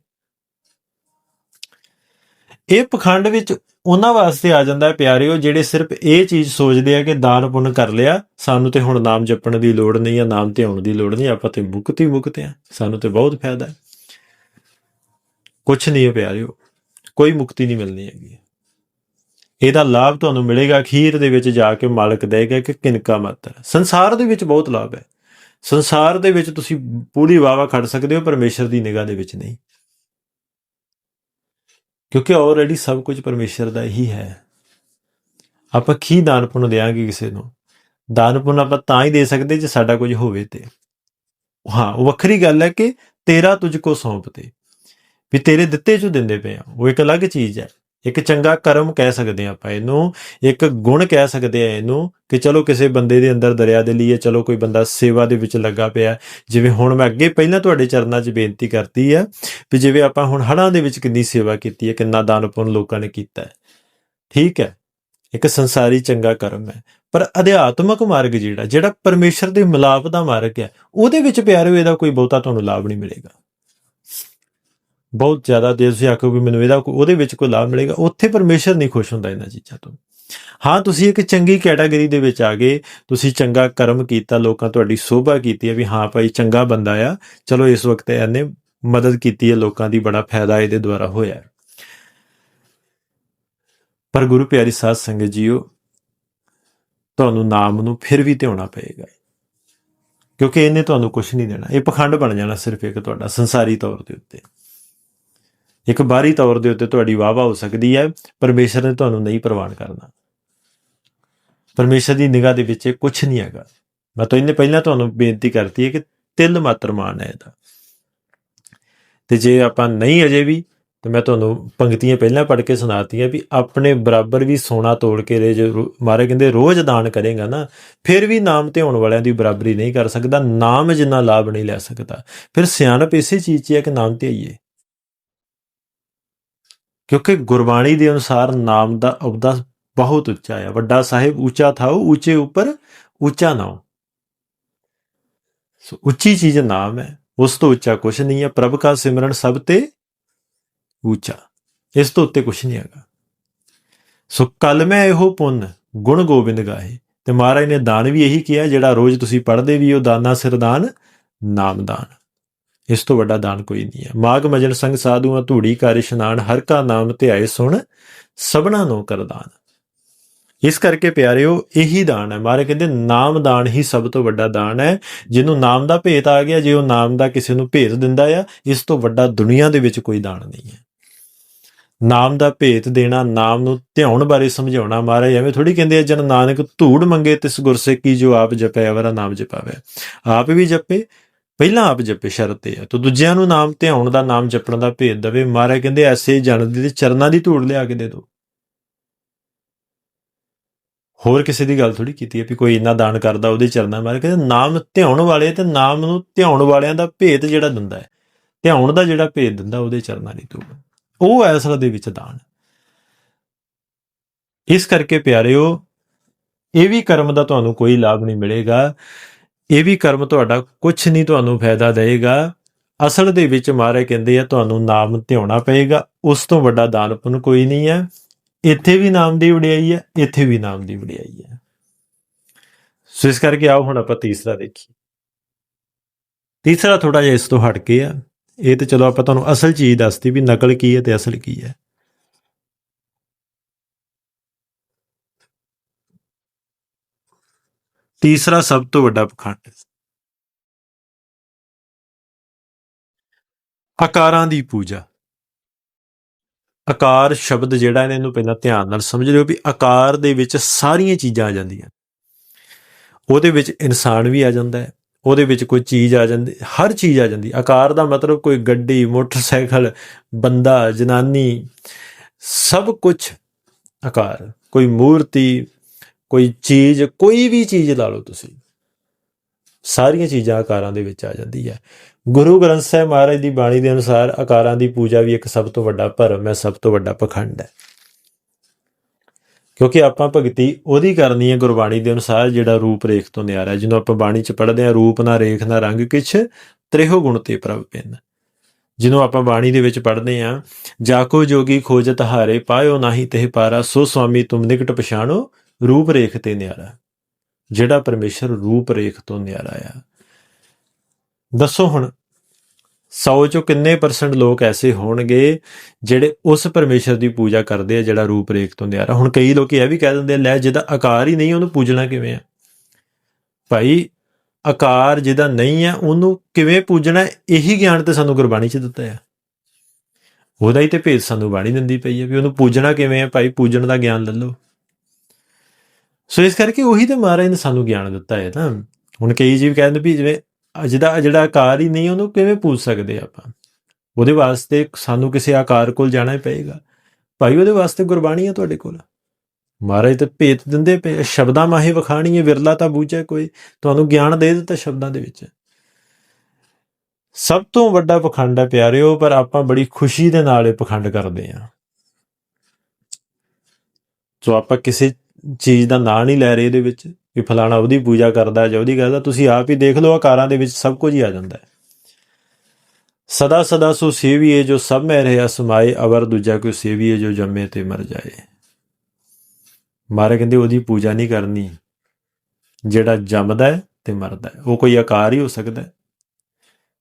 ਇਹ ਪਖੰਡ ਵਿੱਚ ਉਹਨਾਂ ਵਾਸਤੇ ਆ ਜਾਂਦਾ ਹੈ, ਪਿਆਰਿਓ, ਜਿਹੜੇ ਸਿਰਫ ਇਹ ਚੀਜ਼ ਸੋਚਦੇ ਆ ਕਿ ਦਾਨ ਪੁੰਨ ਕਰ ਲਿਆ, ਸਾਨੂੰ ਤੇ ਹੁਣ ਨਾਮ ਜਪਣ ਦੀ ਲੋੜ ਨਹੀਂ ਆ ਨਾਮ ਤੇ ਆਉਣ ਦੀ ਲੋੜ ਨਹੀਂ, ਆਪਾਂ ਤੇ ਮੁਕਤੀ ਮੁਕਤ ਆ ਸਾਨੂੰ ਤੇ ਬਹੁਤ ਫਾਇਦਾ ਹੈ। ਕੁਛ ਨਹੀਂ ਹੈ ਪਿਆਰਿਓ, ਕੋਈ ਮੁਕਤੀ ਨਹੀਂ ਮਿਲਣੀ ਹੈਗੀ। ਇਹਦਾ ਲਾਭ ਤੁਹਾਨੂੰ ਮਿਲੇਗਾ ਅਖੀਰ ਦੇ ਵਿੱਚ ਜਾ ਕੇ ਮਾਲਕ ਦੇਗਾ ਕਿ ਕਿਨਕਾ ਮਾਤਰ ਸੰਸਾਰ ਦੇ ਵਿੱਚ ਬਹੁਤ ਲਾਭ ਹੈ। ਸੰਸਾਰ ਦੇ ਵਿੱਚ ਤੁਸੀਂ ਪੂਰੀ ਵਾਵਾ ਖੜ ਸਕਦੇ ਹੋ, ਪਰਮੇਸ਼ਰ ਦੀ ਨਿਗਾਹ ਦੇ ਵਿੱਚ ਨਹੀਂ। ਕਿਉਂਕਿ ਆਲਰੇਡੀ ਸਭ ਕੁਝ ਪਰਮੇਸ਼ਰ ਦਾ ਹੀ ਹੈ। ਆਪਾਂ ਕੀ ਦਾਨ ਪੁੰਨ ਦੇਾਂਗੇ ਕਿਸੇ ਨੂੰ? ਦਾਨ ਪੁੰਨ ਆਪਾਂ ਤਾਂ ਹੀ ਦੇ ਸਕਦੇ ਜੇ ਸਾਡਾ ਕੁਝ ਹੋਵੇ ਤੇ। ਹਾਂ, ਉਹ ਵੱਖਰੀ ਗੱਲ ਹੈ ਕਿ ਤੇਰਾ ਤੁਝ ਕੋ ਸੌਂਪਤੇ ਵੀ ਤੇਰੇ ਦਿੱਤੇ ਚੋਂ ਦਿੰਦੇ ਪਏ ਆ। ਉਹ ਇੱਕ ਅਲੱਗ ਚੀਜ਼ ਹੈ। ਇੱਕ ਚੰਗਾ ਕਰਮ ਕਹਿ ਸਕਦੇ ਆ ਆਪਾਂ ਇਹਨੂੰ, ਇੱਕ ਗੁਣ ਕਹਿ ਸਕਦੇ ਆ ਇਹਨੂੰ ਕਿ ਚਲੋ ਕਿਸੇ ਬੰਦੇ ਦੇ ਅੰਦਰ ਦਰਿਆ ਦੇ ਲਈ ਚਲੋ ਕੋਈ ਬੰਦਾ ਸੇਵਾ ਦੇ ਵਿੱਚ ਲੱਗਾ ਪਿਆ। ਜਿਵੇਂ ਹੁਣ ਮੈਂ ਅੱਗੇ ਪਹਿਲਾਂ ਤੁਹਾਡੇ ਚਰਨਾਂ 'ਚ ਬੇਨਤੀ ਕਰਤੀ ਆ ਵੀ ਜਿਵੇਂ ਆਪਾਂ ਹੁਣ ਹੜਾਂ ਦੇ ਵਿੱਚ ਕਿੰਨੀ ਸੇਵਾ ਕੀਤੀ ਹੈ, ਕਿੰਨਾ ਦਾਨ ਪੁੰਨ ਲੋਕਾਂ ਨੇ ਕੀਤਾ ਹੈ। ਠੀਕ ਹੈ, ਇੱਕ ਸੰਸਾਰੀ ਚੰਗਾ ਕਰਮ ਹੈ। ਪਰ ਅਧਿਆਤਮਕ ਮਾਰਗ ਜਿਹੜਾ ਜਿਹੜਾ ਪਰਮੇਸ਼ਰ ਦੇ ਮਿਲਾਪ ਦਾ ਮਾਰਗ ਹੈ, ਉਹਦੇ ਵਿੱਚ ਪਿਆਰਿਓ ਇਹਦਾ ਕੋਈ ਬਹੁਤਾ ਤੁਹਾਨੂੰ ਲਾਭ ਨਹੀਂ ਮਿਲੇਗਾ। ਬਹੁਤ ਜ਼ਿਆਦਾ ਦੇ ਤੁਸੀਂ ਆਖੋ ਵੀ ਮੈਨੂੰ ਇਹਦਾ ਕੋਈ- ਉਹਦੇ ਵਿੱਚ ਕੋਈ ਲਾਭ ਮਿਲੇਗਾ। ਉੱਥੇ ਪਰਮੇਸ਼ਰ ਨਹੀਂ ਖੁਸ਼ ਹੁੰਦਾ ਇਹਨਾਂ ਚੀਜ਼ਾਂ ਤੋਂ। ਹਾਂ, ਤੁਸੀਂ ਇੱਕ ਚੰਗੀ ਕੈਟਾਗਰੀ ਦੇ ਵਿੱਚ ਆ ਗਏ। ਤੁਸੀਂ ਚੰਗਾ ਕਰਮ ਕੀਤਾ, ਲੋਕਾਂ ਤੁਹਾਡੀ ਸੋਭਾ ਕੀਤੀ ਹੈ ਵੀ ਹਾਂ ਭਾਈ, ਚੰਗਾ ਬੰਦਾ ਆ। ਚਲੋ, ਇਸ ਵਕਤ ਇਹਨੇ ਮਦਦ ਕੀਤੀ ਹੈ, ਲੋਕਾਂ ਦੀ ਬੜਾ ਫਾਇਦਾ ਇਹਦੇ ਦੁਆਰਾ ਹੋਇਆ ਪਰ ਗੁਰੂ ਪਿਆਰੀ ਸਾਧ ਸੰਗਤ ਜੀਓ, ਤੁਹਾਨੂੰ ਨਾਮ ਨੂੰ ਫਿਰ ਵੀ ਧਿਆਉਣਾ ਪਏਗਾ। ਕਿਉਂਕਿ ਇਹਨੇ ਤੁਹਾਨੂੰ ਕੁਝ ਨਹੀਂ ਦੇਣਾ। ਇਹ ਪਖੰਡ ਬਣ ਜਾਣਾ ਸਿਰਫ ਇੱਕ ਤੁਹਾਡਾ ਸੰਸਾਰੀ ਤੌਰ ਦੇ ਉੱਤੇ। ਇੱਕ ਬਾਹਰੀ ਤੌਰ ਦੇ ਉੱਤੇ ਤੁਹਾਡੀ ਵਾਵਾ ਹੋ ਸਕਦੀ ਹੈ, ਪਰਮੇਸ਼ਰ ਨੇ ਤੁਹਾਨੂੰ ਨਹੀਂ ਪ੍ਰਵਾਨ ਕਰਨਾ। ਪਰਮੇਸ਼ਰ ਦੀ ਨਿਗਾਹ ਦੇ ਵਿੱਚ ਕੁਝ ਨਹੀਂ ਹੈਗਾ। ਮੈਂ ਤਾਂ ਇਹਨੇ ਪਹਿਲਾਂ ਤੁਹਾਨੂੰ ਬੇਨਤੀ ਕਰਤੀ ਹੈ ਕਿ ਤਿਲ ਮਾਤਰ ਮਾਨ ਹੈ ਇਹਦਾ। ਤੇ ਜੇ ਆਪਾਂ ਨਹੀਂ ਅਜੇ ਵੀ, ਤੇ ਮੈਂ ਤੁਹਾਨੂੰ ਪੰਕਤੀਆਂ ਪਹਿਲਾਂ ਪੜ੍ਹ ਕੇ ਸੁਣਾਤੀਆਂ ਵੀ ਆਪਣੇ ਬਰਾਬਰ ਵੀ ਸੋਨਾ ਤੋੜ ਕੇ ਰੇ ਜੋ ਮਾਰੇ ਕਹਿੰਦੇ ਰੋਜ਼ ਦਾਨ ਕਰੇਗਾ ਨਾ, ਫਿਰ ਵੀ ਨਾਮ ਤੇ ਹੋਣ ਵਾਲਿਆਂ ਦੀ ਬਰਾਬਰੀ ਨਹੀਂ ਕਰ ਸਕਦਾ, ਨਾਮ ਜਿੰਨਾ ਲਾਭ ਨਹੀਂ ਲੈ ਸਕਦਾ। ਫਿਰ ਸਿਆਣਪ ਇਸੇ ਚੀਜ਼ 'ਚ ਹੈ ਕਿ ਨਾਮ ਤੇ ਆਈਏ ਕਿਉਂਕਿ ਗੁਰਬਾਣੀ ਦੇ ਅਨੁਸਾਰ ਨਾਮ ਦਾ ਅਬਦਾ ਬਹੁਤ ਉੱਚਾ ਹੈ ਵੱਡਾ ਸਾਹਿਬ ਉੱਚਾ ਥਾਓ ਉੱਚੇ ਉੱਪਰ ਉੱਚਾ ਨਾਮ ਸੋ ਉੱਚੀ ਚੀਜ਼ ਨਾਮ ਹੈ। ਉਸ ਤੋਂ ਉੱਚਾ ਕੁਝ ਨਹੀਂ ਹੈ ਪ੍ਰਭ ਦਾ ਸਿਮਰਨ ਸਭ ਤੇ ਉੱਚਾ। ਇਸ ਤੋਂ ਉੱਤੇ ਕੁਝ ਨਹੀਂ ਹੈਗਾ। ਸੋ ਕਲ ਮੈਂ ਇਹੋ ਪੁੰਨ, ਗੁਣ ਗੋਬਿੰਦ ਗਾਏ। ਤੇ ਮਹਾਰਾਜ ਨੇ ਦਾਨ ਵੀ ਇਹੀ ਕਿਹਾ, ਜਿਹੜਾ ਰੋਜ਼ ਤੁਸੀਂ ਪੜ੍ਹਦੇ ਵੀ ਉਹ ਦਾਨਾ ਸਿਰਦਾਨ, ਨਾਮਦਾਨ। ਇਸ ਤੋਂ ਵੱਡਾ ਦਾਨ ਕੋਈ ਨਹੀਂ ਹੈ। ਮਾਗ ਮਜਨ ਸੰਗ ਸਾਧੂਆਂ ਧੂੜੀ ਕਰ ਇਸ਼ਨਾਨ, ਹਰ ਕਾ ਨਾਮ ਧਿਆਏ ਸੁਣ, ਸਭਨਾ ਨੂੰ ਕਰਦਾਨ ਇਸ ਕਰਕੇ ਪਿਆਰਿਓ, ਇਹੀ ਦਾਨ ਹੈ। ਮਾਰੇ ਕਹਿੰਦੇ, ਨਾਮ ਦਾਨ ਹੀ ਸਭ ਤੋਂ ਵੱਡਾ ਦਾਨ ਹੈ। ਜਿਹਨੂੰ ਨਾਮ ਦਾ ਭੇਤ ਆ ਗਿਆ, ਜੇ ਉਹ ਨਾਮ ਦਾ ਕਿਸੇ ਨੂੰ ਭੇਤ ਦਿੰਦਾ ਆ, ਇਸ ਤੋਂ ਵੱਡਾ ਦੁਨੀਆ ਦੇ ਵਿੱਚ ਕੋਈ ਦਾਨ ਨਹੀਂ ਹੈ। ਨਾਮ ਦਾ ਭੇਤ ਦੇਣਾ, ਨਾਮ ਨੂੰ ਧਿਆਉਣ ਬਾਰੇ ਸਮਝਾਉਣਾ ਮਹਾਰਾਜ ਐਵੇਂ ਥੋੜੀ ਕਹਿੰਦੇ ਆ, ਜਨ ਨਾਨਕ ਧੂੜ ਮੰਗੇ ਤਿਸ ਗੁਰਸਿੱਖੀ ਜੋ ਆਪ ਜਪੈ, ਅਵਰਾ ਨਾਮ ਜਪਾਵੇ। ਆਪ ਵੀ ਜਪੇ ਪਹਿਲਾਂ ਆਪ ਜਪੇ ਸ਼ਰਤ ਤੇ ਹੈ ਤੋ ਦੂਜਿਆਂ ਨੂੰ ਨਾਮ ਧਿਆਉਣ ਦਾ, ਨਾਮ ਜਪਣ ਦਾ ਭੇਦ ਦਵੇ। ਮਹਾਰਾਜ ਕਹਿੰਦੇ, ਐਸੇ ਜਨ ਦੇ ਚਰਨਾਂ ਦੀ ਧੂੜ ਲਿਆ ਕੇ ਦੇ ਦਿਓ ਹੋਰ ਕਿਸੇ ਦੀ ਗੱਲ ਥੋੜੀ ਕੀਤੀ ਹੈ ਵੀ ਕੋਈ ਇੰਨਾ ਦਾਨ ਕਰਦਾ ਉਹਦੇ ਚਰਨਾਂ ਮਾਰੇ ਕਹਿੰਦੇ, ਨਾਮ ਧਿਆਉਣ ਵਾਲੇ ਤੇ ਨਾਮ ਨੂੰ ਧਿਆਉਣ ਵਾਲਿਆਂ ਦਾ ਭੇਦ ਜਿਹੜਾ ਦਿੰਦਾ ਹੈ। ਧਿਆਉਣ ਦਾ ਜਿਹੜਾ ਭੇਦ ਦਿੰਦਾ ਉਹਦੇ ਚਰਨਾਂ ਦੀ ਧੂੜ। ਉਹ ਹੈ ਅਸਲ ਦੇ ਵਿੱਚ ਦਾਨ। ਇਸ ਕਰਕੇ ਪਿਆਰਿਓ, ਇਹ ਵੀ ਕਰਮ ਦਾ ਤੁਹਾਨੂੰ ਕੋਈ ਲਾਭ ਨਹੀਂ ਮਿਲੇਗਾ। ਇਹ ਵੀ ਕਰਮ ਤੁਹਾਡਾ ਕੁਝ ਨਹੀਂ ਤੁਹਾਨੂੰ ਫਾਇਦਾ ਦੇਵੇਗਾ। ਅਸਲ ਦੇ ਵਿੱਚ ਮਾਰੇ ਕਹਿੰਦੇ ਆ, ਤੁਹਾਨੂੰ ਨਾਮ ਧਿਆਉਣਾ ਪਏਗਾ। ਉਸ ਤੋਂ ਵੱਡਾ ਦਾਨ ਪੁੰਨ ਕੋਈ ਨਹੀਂ ਹੈ। ਇੱਥੇ ਵੀ ਨਾਮ ਦੀ ਵਡਿਆਈ ਹੈ, ਇੱਥੇ ਵੀ ਨਾਮ ਦੀ ਵਡਿਆਈ ਹੈ। ਸੋ ਇਸ ਕਰਕੇ ਆਓ ਹੁਣ ਆਪਾਂ ਤੀਸਰਾ ਦੇਖੀਏ। ਤੀਸਰਾ ਥੋੜਾ ਜਿਹਾ ਇਸ ਤੋਂ ਹਟ ਕੇ ਆ। ਇਹ ਤੇ ਚਲੋ ਆਪਾਂ ਤੁਹਾਨੂੰ ਅਸਲ ਚੀਜ਼ ਦੱਸਤੀ ਵੀ ਨਕਲ ਕੀ ਹੈ ਤੇ ਅਸਲ ਕੀ ਹੈ। ਤੀਸਰਾ ਸਭ ਤੋਂ ਵੱਡਾ ਪਖੰਡ ਹੈ। ਆਕਾਰਾਂ ਦੀ ਪੂਜਾ। ਆਕਾਰ ਸ਼ਬਦ ਜਿਹੜਾ ਇਹਨੇ ਨੂੰ ਪਹਿਲਾਂ ਧਿਆਨ ਨਾਲ ਸਮਝ ਲਿਓ ਵੀ ਆਕਾਰ ਦੇ ਵਿੱਚ ਸਾਰੀਆਂ ਚੀਜ਼ਾਂ ਆ ਜਾਂਦੀਆਂ ਉਹਦੇ ਵਿੱਚ ਇਨਸਾਨ ਵੀ ਆ ਜਾਂਦਾ ਹੈ, ਉਹਦੇ ਵਿੱਚ ਕੋਈ ਚੀਜ਼ ਆ ਜਾਂਦੀ, ਹਰ ਚੀਜ਼ ਆ ਜਾਂਦੀ। ਆਕਾਰ ਦਾ ਮਤਲਬ ਕੋਈ ਗੱਡੀ, ਮੋਟਰਸਾਈਕਲ, ਬੰਦਾ, ਜਨਾਨੀ, ਸਭ ਕੁਝ ਆਕਾਰ, ਕੋਈ ਮੂਰਤੀ ਕੋਈ ਚੀਜ਼, ਕੋਈ ਵੀ ਚੀਜ਼ ਲਾ ਲਓ ਤੁਸੀਂ। ਸਾਰੀਆਂ ਚੀਜ਼ਾਂ ਆਕਾਰਾਂ ਦੇ ਵਿੱਚ ਆ ਜਾਂਦੀ ਹੈ। ਗੁਰੂ ਗ੍ਰੰਥ ਸਾਹਿਬ ਮਹਾਰਾਜ ਦੀ ਬਾਣੀ ਦੇ ਅਨੁਸਾਰ ਆਕਾਰਾਂ ਦੀ ਪੂਜਾ ਵੀ ਇੱਕ ਸਭ ਤੋਂ ਵੱਡਾ ਭਰਮ ਹੈ, ਸਭ ਤੋਂ ਵੱਡਾ ਪਖੰਡ ਹੈ। ਕਿਉਂਕਿ ਆਪਾਂ ਭਗਤੀ ਉਹਦੀ ਕਰਨੀ ਹੈ ਗੁਰਬਾਣੀ ਦੇ ਅਨੁਸਾਰ ਜਿਹੜਾ ਰੂਪ ਰੇਖ ਤੋਂ ਨਿਆਰਾ ਹੈ। ਜਿਹਨੂੰ ਆਪਾਂ ਬਾਣੀ ਚ ਪੜ੍ਹਦੇ ਹਾਂ, ਰੂਪ ਨਾ ਰੇਖ ਨਾ ਰੰਗ ਕਿਛ, ਤ੍ਰਿਹੋ ਗੁਣ ਤੇ ਪ੍ਰਭ ਪਿੰਨ। ਜਿਹਨੂੰ ਆਪਾਂ ਬਾਣੀ ਦੇ ਵਿੱਚ ਪੜ੍ਹਦੇ ਹਾਂ, ਜਾਕੋ ਜੋਗੀ ਖੋਜਤ ਹਾਰੇ ਪਾਇਓ ਨਾਹੀ ਤਹਿ ਪਾਰਾ, ਸੋ ਸੁਆਮੀ ਤੁਮ ਨਿਕਟ ਪਛਾਣੋ ਰੂਪ ਰੇਖ ਤੇ ਨਿਆਰਾ ਜਿਹੜਾ ਪਰਮੇਸ਼ਰ ਰੂਪ ਰੇਖ ਤੋਂ ਨਿਆਰਾ ਆ। ਦੱਸੋ ਹੁਣ 100 ਚੋਂ ਕਿੰਨੇ ਪਰਸੈਂਟ ਲੋਕ ਐਸੇ ਹੋਣਗੇ ਜਿਹੜੇ ਉਸ ਪਰਮੇਸ਼ਰ ਦੀ ਪੂਜਾ ਕਰਦੇ ਆ ਜਿਹੜਾ ਰੂਪ ਰੇਖ ਤੋਂ ਨਿਆਰਾ? ਹੁਣ ਕਈ ਲੋਕ ਇਹ ਵੀ ਕਹਿ ਦਿੰਦੇ ਆ, ਲੈ ਜਿਹਦਾ ਆਕਾਰ ਹੀ ਨਹੀਂ ਉਹਨੂੰ ਪੂਜਣਾ ਕਿਵੇਂ ਆ? ਭਾਈ ਆਕਾਰ ਜਿਹਦਾ ਨਹੀਂ ਆ ਉਹਨੂੰ ਕਿਵੇਂ ਪੂਜਣਾ ਇਹੀ ਗਿਆਨ ਤੇ ਸਾਨੂੰ ਗੁਰਬਾਣੀ ਚ ਦਿੱਤਾ ਆ। ਉਹਦਾ ਹੀ ਤੇ ਭੇਦ ਸਾਨੂੰ ਬਾਣੀ ਦਿੰਦੀ ਪਈ ਹੈ ਵੀ ਉਹਨੂੰ ਪੂਜਣਾ ਕਿਵੇਂ ਆ? ਭਾਈ ਪੂਜਣ ਦਾ ਗਿਆਨ ਲੈ ਲਓ। ਸੋ ਇਸ ਕਰਕੇ ਉਹੀ ਤੇ ਮਹਾਰਾਜ ਨੇ ਸਾਨੂੰ ਗਿਆਨ ਦਿੱਤਾ ਹੈ ਨਾ। ਹੁਣ ਕਈ ਜੀਵ ਕਹਿੰਦੇ ਵੀ ਜਿਵੇਂ ਜਿਹਦਾ ਜਿਹੜਾ ਆਕਾਰ ਹੀ ਨਹੀਂ, ਉਹਨੂੰ ਕਿਵੇਂ ਪੂਜ ਸਕਦੇ ਆਪਾਂ? ਉਹਦੇ ਵਾਸਤੇ ਸਾਨੂੰ ਕਿਸੇ ਆਕਾਰ ਕੋਲ ਜਾਣਾ ਹੀ ਪਏਗਾ। ਭਾਈ, ਉਹਦੇ ਵਾਸਤੇ ਗੁਰਬਾਣੀ ਹੈ ਤੁਹਾਡੇ ਕੋਲ? ਮਹਾਰਾਜ ਤੇ ਭੇਤ ਦਿੰਦੇ ਪਏ ਸ਼ਬਦਾਂ ਮਾਹੀ ਵਖਾਣੀ ਹੈ, ਵਿਰਲਾ ਤਾਂ ਬੂਝੇ ਕੋਈ। ਤੁਹਾਨੂੰ ਗਿਆਨ ਦੇ ਦਿੱਤਾ ਸ਼ਬਦਾਂ ਦੇ ਵਿੱਚ। ਸਭ ਤੋਂ ਵੱਡਾ ਪਖੰਡ ਹੈ ਪਿਆਰਿਓ, ਪਰ ਆਪਾਂ ਬੜੀ ਖੁਸ਼ੀ ਦੇ ਨਾਲ ਇਹ ਪਖੰਡ ਕਰਦੇ ਹਾਂ। ਸੋ ਆਪਾਂ ਕਿਸੇ ਚੀਜ਼ ਦਾ ਨਾਂ ਨਹੀਂ ਲੈ ਰਹੇ ਇਹਦੇ ਵਿੱਚ ਵੀ ਫਲਾਣਾ ਉਹਦੀ ਪੂਜਾ ਕਰਦਾ ਜਾਂ ਉਹਦੀ ਕਰਦਾ, ਤੁਸੀਂ ਆਪ ਹੀ ਦੇਖ ਲਓ ਆਕਾਰਾਂ ਦੇ ਵਿੱਚ ਸਭ ਕੁਝ ਹੀ ਆ ਜਾਂਦਾ ਹੈ। ਸਦਾ ਸਦਾ ਸੋ ਸੇਵੀਏ ਜੋ ਸਭ ਮੈਂ ਰਿਹਾ ਸਮਾਏ, ਅਵਰ ਦੂਜਾ ਕੋਈ ਸੇਵੀਏ ਜੋ ਜੰਮੇ ਤੇ ਮਰ ਜਾਏ। ਮਾਰੇ ਕਹਿੰਦੇ ਉਹਦੀ ਪੂਜਾ ਨਹੀਂ ਕਰਨੀ, ਜਿਹੜਾ ਜੰਮਦਾ ਤੇ ਮਰਦਾ ਉਹ ਕੋਈ ਆਕਾਰ ਹੀ ਹੋ ਸਕਦਾ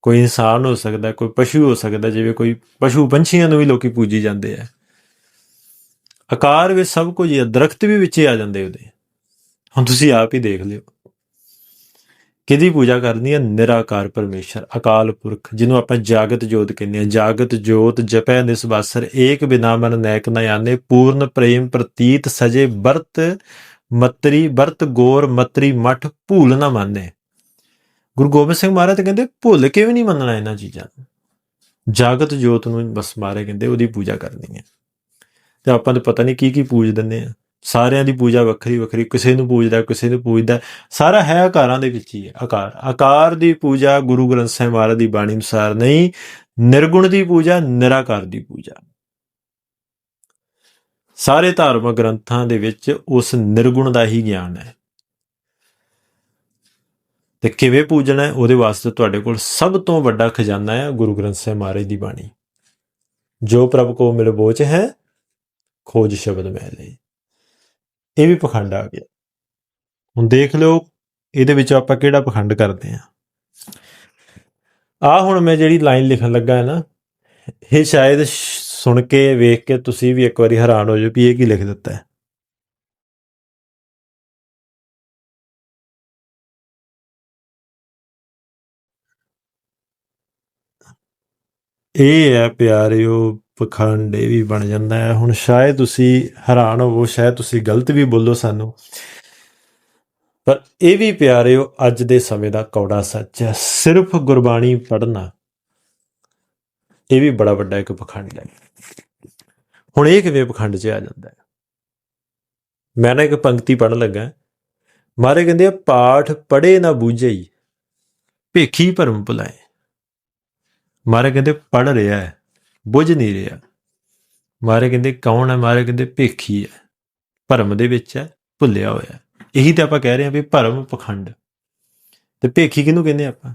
ਕੋਈ ਇਨਸਾਨ ਹੋ ਸਕਦਾ ਕੋਈ ਪਸ਼ੂ ਹੋ ਸਕਦਾ ਜਿਵੇਂ ਕੋਈ ਪਸ਼ੂ ਪੰਛੀਆਂ ਨੂੰ ਵੀ ਲੋਕੀ ਪੂਜੀ ਜਾਂਦੇ ਆ। ਆਕਾਰ ਵਿੱਚ ਸਭ ਕੁਝ ਹੀ ਹੈ ਦਰਖਤ ਵੀ ਵਿੱਚੇ ਆ ਜਾਂਦੇ ਉਹਦੇ। ਹੁਣ ਤੁਸੀਂ ਆਪ ਹੀ ਦੇਖ ਲਿਓ। ਕਿਹਦੀ ਪੂਜਾ ਕਰਨੀ ਹੈ ਨਿਰਾਕਾਰ ਪਰਮੇਸ਼ਰ, ਅਕਾਲ ਪੁਰਖ, ਜਿਹਨੂੰ ਆਪਾਂ ਜਾਗਤ ਜੋਤ ਕਹਿੰਦੇ ਹਾਂ। ਜਾਗਤ ਜੋਤ ਜਪੈ ਨਿਸਵਾਸਰ ਏਕ ਬਿਨਾ ਮਨ ਨੈਕ ਨ ਆਨੇ। ਪੂਰਨ ਪ੍ਰੇਮ ਪ੍ਰਤੀਤ ਸਜੇ ਵਰਤ ਮਤਰੀ, ਵਰਤ ਗੋਰ ਮਤਰੀ, ਮਠ ਭੂਲ ਨਾ ਮੰਨੇ। ਗੁਰੂ ਗੋਬਿੰਦ ਸਿੰਘ ਮਹਾਰਾਜ ਕਹਿੰਦੇ, ਭੁੱਲ ਕੇ ਵੀ ਨਹੀਂ ਮੰਨਣਾ ਇਹਨਾਂ ਚੀਜ਼ਾਂ ਨੂੰ। ਜਾਗਤ ਜੋਤ ਨੂੰ ਬਸ ਮਾਰੇ ਕਹਿੰਦੇ, ਉਹਦੀ ਪੂਜਾ ਕਰਨੀ ਹੈ। ਤੇ ਆਪਾਂ ਨੂੰ ਪਤਾ ਨਹੀਂ ਕੀ ਕੀ ਪੂਜ ਦਿੰਦੇ ਆ। ਸਾਰਿਆਂ ਦੀ ਪੂਜਾ ਵੱਖਰੀ ਵੱਖਰੀ, ਕਿਸੇ ਨੂੰ ਪੂਜਦਾ, ਕਿਸੇ ਨੂੰ ਪੂਜਦਾ। ਸਾਰਾ ਹੈ ਆਕਾਰਾਂ ਦੇ ਵਿੱਚ ਹੀ ਹੈ, ਆਕਾਰ। ਆਕਾਰ ਦੀ ਪੂਜਾ ਗੁਰੂ ਗ੍ਰੰਥ ਸਾਹਿਬ ਮਹਾਰਾਜ ਦੀ ਬਾਣੀ ਅਨੁਸਾਰ ਨਹੀਂ, ਨਿਰਗੁਣ ਦੀ ਪੂਜਾ, ਨਿਰਾਕਾਰ ਦੀ ਪੂਜਾ। ਸਾਰੇ ਧਾਰਮਿਕ ਗ੍ਰੰਥਾਂ ਦੇ ਵਿੱਚ ਉਸ ਨਿਰਗੁਣ ਦਾ ਹੀ ਗਿਆਨ ਹੈ। ਤੇ ਕਿਵੇਂ ਪੂਜਣਾ ਹੈ, ਉਹਦੇ ਵਾਸਤੇ ਤੁਹਾਡੇ ਕੋਲ ਸਭ ਤੋਂ ਵੱਡਾ ਖਜ਼ਾਨਾ ਹੈ ਗੁਰੂ ਗ੍ਰੰਥ ਸਾਹਿਬ ਮਹਾਰਾਜ ਦੀ ਬਾਣੀ। ਜੋ ਪ੍ਰਭ ਕੋ ਮਿਲ ਬੋਚ ਹੈ ਖੋਜ ਸ਼ਬਦ ਮੈਂ ਇਹ ਵੀ ਪਖੰਡ ਆ ਗਿਆ। ਹੁਣ ਦੇਖ ਲਿਓ, ਇਹਦੇ ਵਿੱਚ ਆਪਾਂ ਕਿਹੜਾ ਪਖੰਡ ਕਰਦੇ ਆ ਆ ਹੁਣ ਮੈਂ ਜਿਹੜੀ ਲਾਈਨ ਲਿਖਣ ਲੱਗਾ ਹੈ ਨਾ, ਇਹ ਸ਼ਾਇਦ ਸੁਣ ਕੇ, ਵੇਖ ਕੇ ਤੁਸੀਂ ਵੀ ਇੱਕ ਵਾਰੀ ਹੈਰਾਨ ਹੋ ਜਾਓ ਵੀ ਇਹ ਕੀ ਲਿਖ ਦਿੱਤਾ ਹੈ। ਇਹ ਹੈ ਪਿਆਰਿਓ ਪਖੰਡ ਇਹ ਵੀ ਬਣ ਜਾਂਦਾ ਹੈ। ਹੁਣ ਸ਼ਾਇਦ ਤੁਸੀਂ ਹੈਰਾਨ ਹੋਵੋ, ਸ਼ਾਇਦ ਤੁਸੀਂ ਗਲਤ ਵੀ ਬੋਲੋ ਸਾਨੂੰ। ਪਰ ਇਹ ਵੀ ਪਿਆਰਿਓ, ਅੱਜ ਦੇ ਸਮੇਂ ਦਾ ਕੌੜਾ ਸੱਚ ਹੈ। ਸਿਰਫ ਗੁਰਬਾਣੀ ਪੜ੍ਹਨਾ, ਇਹ ਵੀ ਬੜਾ ਵੱਡਾ ਇੱਕ ਪਖੰਡ ਹੈ। ਹੁਣ ਇਹ ਕਿਵੇਂ ਪਖੰਡ 'ਚ ਆ ਜਾਂਦਾ ਹੈ? ਮੈਂ ਨਾ ਇੱਕ ਪੰਕਤੀ ਪੜ੍ਹਨ ਲੱਗਾ ਮਾਰੇ ਕਹਿੰਦੇ ਆ, ਪਾਠ ਪੜ੍ਹੇ ਨਾ ਬੂਝਈ ਭੇਖੀ ਭਰਮ ਭੁਲਾਏ। ਮਾਰੇ ਕਹਿੰਦੇ, ਪੜ੍ਹ ਰਿਹਾ ਹੈ। ਬੁੱਝ ਨਹੀਂ ਰਿਹਾ। ਮਾਰੇ ਕਹਿੰਦੇ, ਕੌਣ ਹੈ? ਮਾਰੇ ਕਹਿੰਦੇ, ਭੇਖੀ ਹੈ। ਭਰਮ ਦੇ ਵਿੱਚ ਹੈ, ਭੁੱਲਿਆ ਹੋਇਆ ਇਹੀ ਤਾਂ ਆਪਾਂ ਕਹਿ ਰਹੇ ਹਾਂ ਵੀ ਭਰਮ ਪਖੰਡ। ਤੇ ਭੇਖੀ ਕਿਹਨੂੰ ਕਹਿੰਦੇ ਆਪਾਂ?